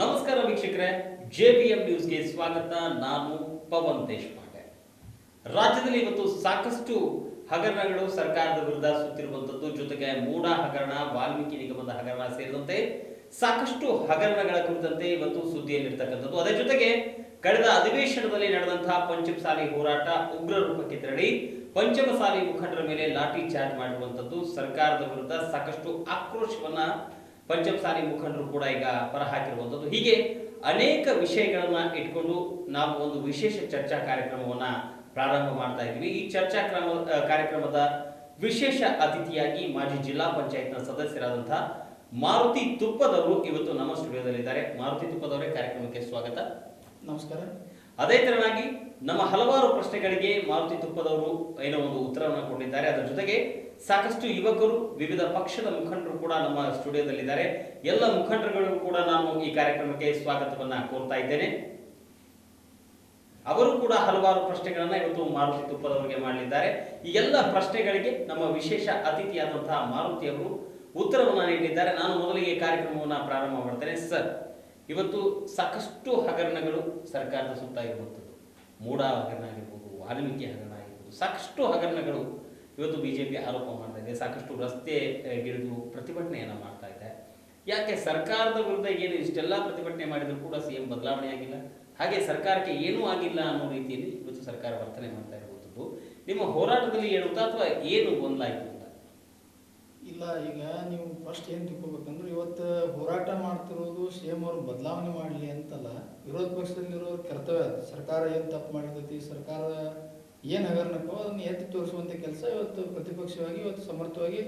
ನಮಸ್ಕಾರ ವೀಕ್ಷಕರೇ ಎಂ ನ್ಯೂಸ್ಗೆ ಸ್ವಾಗತ. ನಾನು ಪವನ್ ದೇಶಪಾಂಡೆ. ರಾಜ್ಯದಲ್ಲಿ ಇವತ್ತು ಸಾಕಷ್ಟು ಹಗರಣಗಳು ಸರ್ಕಾರದ ವಿರುದ್ಧ ಸುತ್ತಿರುವಂತದ್ದು. ಜೊತೆಗೆ ಮೂಡ ಹಗರಣ, ವಾಲ್ಮೀಕಿ ನಿಗಮದ ಹಗರಣ ಸೇರಿದಂತೆ ಸಾಕಷ್ಟು ಹಗರಣಗಳ ಕುರಿತಂತೆ ಇವತ್ತು ಸುದ್ದಿಯಲ್ಲಿರ್ತಕ್ಕಂಥದ್ದು. ಅದರ ಜೊತೆಗೆ ಕಳೆದ ಅಧಿವೇಶನದಲ್ಲಿ ನಡೆದಂತಹ ಪಂಚಮಸಾಲಿ ಹೋರಾಟ ಉಗ್ರ ರೂಪಕ್ಕೆ ತೆರಳಿ ಪಂಚಮಸಾಲಿ ಮುಖಂಡರ ಮೇಲೆ ಲಾಠಿ ಚಾರ್ಜ್ ಮಾಡಿರುವಂತದ್ದು. ಸರ್ಕಾರದ ವಿರುದ್ಧ ಸಾಕಷ್ಟು ಆಕ್ರೋಶವನ್ನ ಪಂಚಮಸಾಲಿ ಮುಖಂಡರು ಕೂಡ ಈಗ ಹೊರಹಾಕಿರುವಂಥದ್ದು ಹೀಗೆ ಅನೇಕ ವಿಷಯಗಳನ್ನ ಇಟ್ಕೊಂಡು ನಾವು ಒಂದು ವಿಶೇಷ ಚರ್ಚಾ ಕಾರ್ಯಕ್ರಮವನ್ನ ಪ್ರಾರಂಭ ಮಾಡ್ತಾ ಇದ್ದೀವಿ. ಈ ಚರ್ಚಾ ಕ್ರಮ ಕಾರ್ಯಕ್ರಮದ ವಿಶೇಷ ಅತಿಥಿಯಾಗಿ ಮಾಜಿ ಜಿಲ್ಲಾ ಪಂಚಾಯತ್ನ ಸದಸ್ಯರಾದಂತಹ ಮಾರುತಿ ತುಪ್ಪದವರು ಇವತ್ತು ನಮ್ಮ ಸ್ಟುಡಿಯೋದಲ್ಲಿದ್ದಾರೆ. ಮಾರುತಿ ತುಪ್ಪದವರೇ ಕಾರ್ಯಕ್ರಮಕ್ಕೆ ಸ್ವಾಗತ. ನಮಸ್ಕಾರ. ಅದೇ ತರನಾಗಿ ನಮ್ಮ ಹಲವಾರು ಪ್ರಶ್ನೆಗಳಿಗೆ ಮಾರುತಿ ತುಪ್ಪದವರು ಏನೋ ಒಂದು ಉತ್ತರವನ್ನು ಕೊಟ್ಟಿದ್ದಾರೆ. ಅದರ ಜೊತೆಗೆ ಸಾಕಷ್ಟು ಯುವಕರು, ವಿವಿಧ ಪಕ್ಷದ ಮುಖಂಡರು ಕೂಡ ನಮ್ಮ ಸ್ಟುಡಿಯೋದಲ್ಲಿದ್ದಾರೆ. ಎಲ್ಲ ಮುಖಂಡರುಗಳಿಗೂ ಕೂಡ ನಾನು ಈ ಕಾರ್ಯಕ್ರಮಕ್ಕೆ ಸ್ವಾಗತವನ್ನ ಕೋರ್ತಾ ಇದ್ದೇನೆ. ಅವರು ಕೂಡ ಹಲವಾರು ಪ್ರಶ್ನೆಗಳನ್ನ ಇವತ್ತು ಮಾರುತಿ ತುಪ್ಪದವರಿಗೆ ಮಾಡಲಿದ್ದಾರೆ. ಈ ಎಲ್ಲ ಪ್ರಶ್ನೆಗಳಿಗೆ ನಮ್ಮ ವಿಶೇಷ ಅತಿಥಿಯಾದಂತಹ ಮಾರುತಿ ಅವರು ಉತ್ತರವನ್ನು ನೀಡಿದ್ದಾರೆ. ನಾನು ಮೊದಲಿಗೆ ಕಾರ್ಯಕ್ರಮವನ್ನು ಪ್ರಾರಂಭ ಮಾಡ್ತೇನೆ. ಸರ್, ಇವತ್ತು ಸಾಕಷ್ಟು ಹಗರಣಗಳು ಸರ್ಕಾರದ ಸುತ್ತ ಇರುವಂಥದ್ದು. ಮೂಡ ಹಗರಣ ಆಗಿರ್ಬೋದು, ವಾಲ್ಮೀಕಿ ಹಗರಣ ಆಗಿರ್ಬೋದು, ಸಾಕಷ್ಟು ಹಗರಣಗಳು ಇವತ್ತು ಬಿ ಜೆ ಪಿ ಆರೋಪ ಮಾಡ್ತಾ ಇದೆ, ಸಾಕಷ್ಟು ರಸ್ತೆ ಗಿಡಿದು ಪ್ರತಿಭಟನೆಯನ್ನು ಮಾಡ್ತಾ ಇದೆ. ಯಾಕೆ ಸರ್ಕಾರದ ವಿರುದ್ಧ ಏನು ಇಷ್ಟೆಲ್ಲ ಪ್ರತಿಭಟನೆ ಮಾಡಿದರೂ ಕೂಡ ಸಿಎಂ ಬದಲಾವಣೆ ಆಗಿಲ್ಲ? ಹಾಗೆ ಸರ್ಕಾರಕ್ಕೆ ಏನೂ ಆಗಿಲ್ಲ ಅನ್ನೋ ರೀತಿಯಲ್ಲಿ ಇವತ್ತು ಸರ್ಕಾರ ವರ್ತನೆ ಮಾಡ್ತಾ ಇರುವಂಥದ್ದು. ನಿಮ್ಮ ಹೋರಾಟದಲ್ಲಿ ಹೇಳುತ್ತಾ ಅಥವಾ ಏನು ಗೊಂದಲಾಯಿತು ಅಂತ? ಇಲ್ಲ, ಈಗ ನೀವು ಫಸ್ಟ್ ಏನು ತಿಳ್ಕೊಬೇಕಂದ್ರೆ ಇವತ್ತು ಹೋರಾಟ ಮಾಡ್ತಿರೋದು ಸಿ ಎಂ ಅವರು ಬದಲಾವಣೆ ಮಾಡಲಿ ಅಂತಲ್ಲ, ವಿರೋಧ ಪಕ್ಷದಲ್ಲಿರೋ ಕರ್ತವ್ಯ ಸರ್ಕಾರ ಏನು ತಪ್ಪು ಮಾಡಿರ್ತೈತಿ, ಸರ್ಕಾರ ಏನು ಹಗರಣಕ್ಕೋ ಅದನ್ನು ಎತ್ತಿ ತೋರಿಸುವಂಥ ಕೆಲಸ. ಇವತ್ತು ಪ್ರತಿಪಕ್ಷವಾಗಿ, ಇವತ್ತು ಸಮರ್ಥವಾಗಿ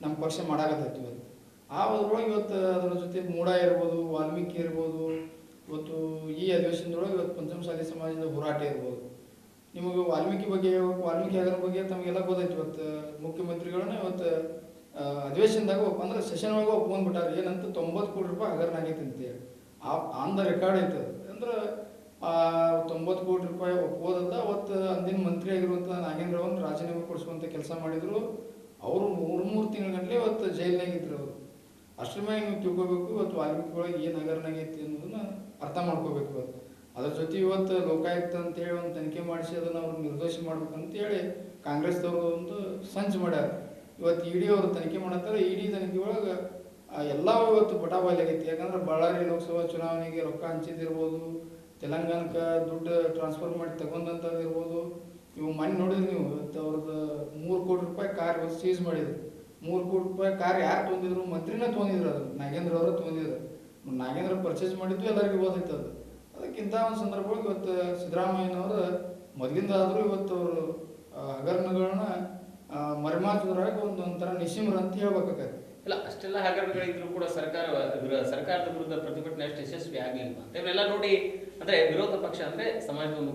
ನಮ್ಮ ಪಕ್ಷ ಮಾಡಾಕತ್ತೈತಿ ಇವತ್ತು ಆ ಅದ್ರೊಳಗೆ ಇವತ್ತು ಅದರ ಜೊತೆ ಮೂಡ ಇರ್ಬೋದು, ವಾಲ್ಮೀಕಿ ಇರ್ಬೋದು, ಇವತ್ತು ಈ ಅಧಿವೇಶನದೊಳಗೆ ಇವತ್ತು ಪಂಚಮಸಾಲಿ ಸಮಾಜದ ಹೋರಾಟ ಇರ್ಬೋದು. ನಿಮಗೆ ವಾಲ್ಮೀಕಿ ಬಗ್ಗೆ ವಾಲ್ಮೀಕಿ ಹಗರಣ ಬಗ್ಗೆ ತಮಗೆಲ್ಲ ಗೊತ್ತೈತಿ. ಇವತ್ತು ಮುಖ್ಯಮಂತ್ರಿಗಳನ್ನ ಇವತ್ತು ಅಧಿವೇಶನದಾಗ ಅಂದ್ರೆ ಸೆಷನ್ ಒಳಗೆ ಒಪ್ಕೊಂಡ್ಬಿಟ್ಟಾರೆ ಏನಂತ ತೊಂಬತ್ತು ಕೋಟಿ ರೂಪಾಯಿ ಹಗರಣ ಆಗೈತೆ ಅಂತೇಳಿ ಆ, ಆನ್ ದ ರೆಕಾರ್ಡ್ ಐತೆ ಅದು. ಅಂದ್ರೆ ತೊಂಬತ್ತು ಕೋಟಿ ರೂಪಾಯಿ ಒಪ್ಪೋದಂತ ಅವತ್ತು ಅಂದಿನ ಮಂತ್ರಿ ಆಗಿರುವಂಥ ನಾಗೇಂದ್ರ ಅವ್ರನ್ನ ರಾಜೀನಾಮೆ ಕೊಡಿಸುವಂಥ ಕೆಲಸ ಮಾಡಿದ್ರು. ಅವರು ಮೂರು ಮೂರು ತಿಂಗಳ ಒತ್ತು ಇವತ್ತು ಜೈಲ್ನಾಗ ಇದ್ರು ಅವರು. ಅಷ್ಟ್ರ ಮ್ಯಾಗ ನೀವು ತಿಳ್ಕೊಬೇಕು, ಇವತ್ತು ವಾಲ್ಮೀಕಿ ಒಳಗೆ ಏನು ಹಗರಣಾಗೈತಿ ಅನ್ನೋದನ್ನ ಅರ್ಥ ಮಾಡ್ಕೋಬೇಕು ಇವತ್ತು ಅದ್ರ ಜೊತೆ ಇವತ್ತು ಲೋಕಾಯುಕ್ತ ಅಂತೇಳಿ ಒಂದು ತನಿಖೆ ಮಾಡಿಸಿ ಅದನ್ನು ಅವ್ರು ನಿರ್ದೋಷಿ ಮಾಡ್ಬೇಕಂತೇಳಿ ಕಾಂಗ್ರೆಸ್ದವರು ಒಂದು ಸಂಚು ಮಾಡ್ಯಾರ. ಇವತ್ತು ಇಡಿ ಅವರು ತನಿಖೆ ಮಾಡತ್ತಾರೆ ಇಡಿ ತನಿಖೆ ಒಳಗೆ ಎಲ್ಲ ಇವತ್ತು ಬಟಾಬಾಲಿ ಆಗೈತಿ ಯಾಕಂದ್ರೆ ಬಳ್ಳಾರಿ ಲೋಕಸಭಾ ಚುನಾವಣೆಗೆ ರೊಕ್ಕ ಹಂಚಿದಿರ್ಬೋದು ತೆಲಂಗಾಣಕ್ಕೆ ದುಡ್ಡು ಟ್ರಾನ್ಸ್ಫರ್ ಮಾಡಿ ತಗೊಂಡಂಥದ್ದು ಇರ್ಬೋದು. ಇವು ಮನೆ ನೋಡಿದ್ರಿ ನೀವು ಅವ್ರದ್ದು ಮೂರು ಕೋಟಿ ರೂಪಾಯಿ ಕಾರ್ ಸೀಸ್ ಮಾಡಿದ್ರು. ಮೂರು ಕೋಟಿ ರೂಪಾಯಿ ಕಾರ್ ಯಾರು ತೊಗೊಂಡಿದ್ರು? ಮಂತ್ರಿನೇ ತೊಗೊಂಡಿದ್ರು ಅದು. ನಾಗೇಂದ್ರ ಅವರು ತೊಂದಿದ್ರು ನಾಗೇಂದ್ರ ಪರ್ಚೇಸ್ ಮಾಡಿದ್ದು ಎಲ್ಲರಿಗೂ ಓದೈತೆ ಅದು. ಅದಕ್ಕಿಂತ ಒಂದು ಸಂದರ್ಭಗಳಿಗೆ ಇವತ್ತು ಸಿದ್ದರಾಮಯ್ಯನವರು ಮೊದಲಿಂದ ಆದರೂ ಇವತ್ತು ಅವರು ಹಗರಣಗಳನ್ನ ಮರೆಮಾಚುದ್ರಾಗ ಒಂದೊಂಥರ ನಿಶಿಮ್ರ ಅಂತ ಹೇಳ್ಬೇಕಾಗತ್ತೆ. ಇಲ್ಲ, ಅಷ್ಟೆಲ್ಲ ಹಗರಣಗಳಿದ್ರು ಕೂಡ ಸರ್ಕಾರ, ಸರ್ಕಾರದ ವಿರುದ್ಧ ಪ್ರತಿಭಟನೆ ಅಷ್ಟು ಯಶಸ್ವಿ ಆಗಲಿಲ್ಲ ಅಂತ ಇವನ್ನೆಲ್ಲ ನೋಡಿ ಅಂದ್ರೆ ವಿರೋಧ ಪಕ್ಷ ಅಂದ್ರೆ ಸಮಾಜದ ಒಂದು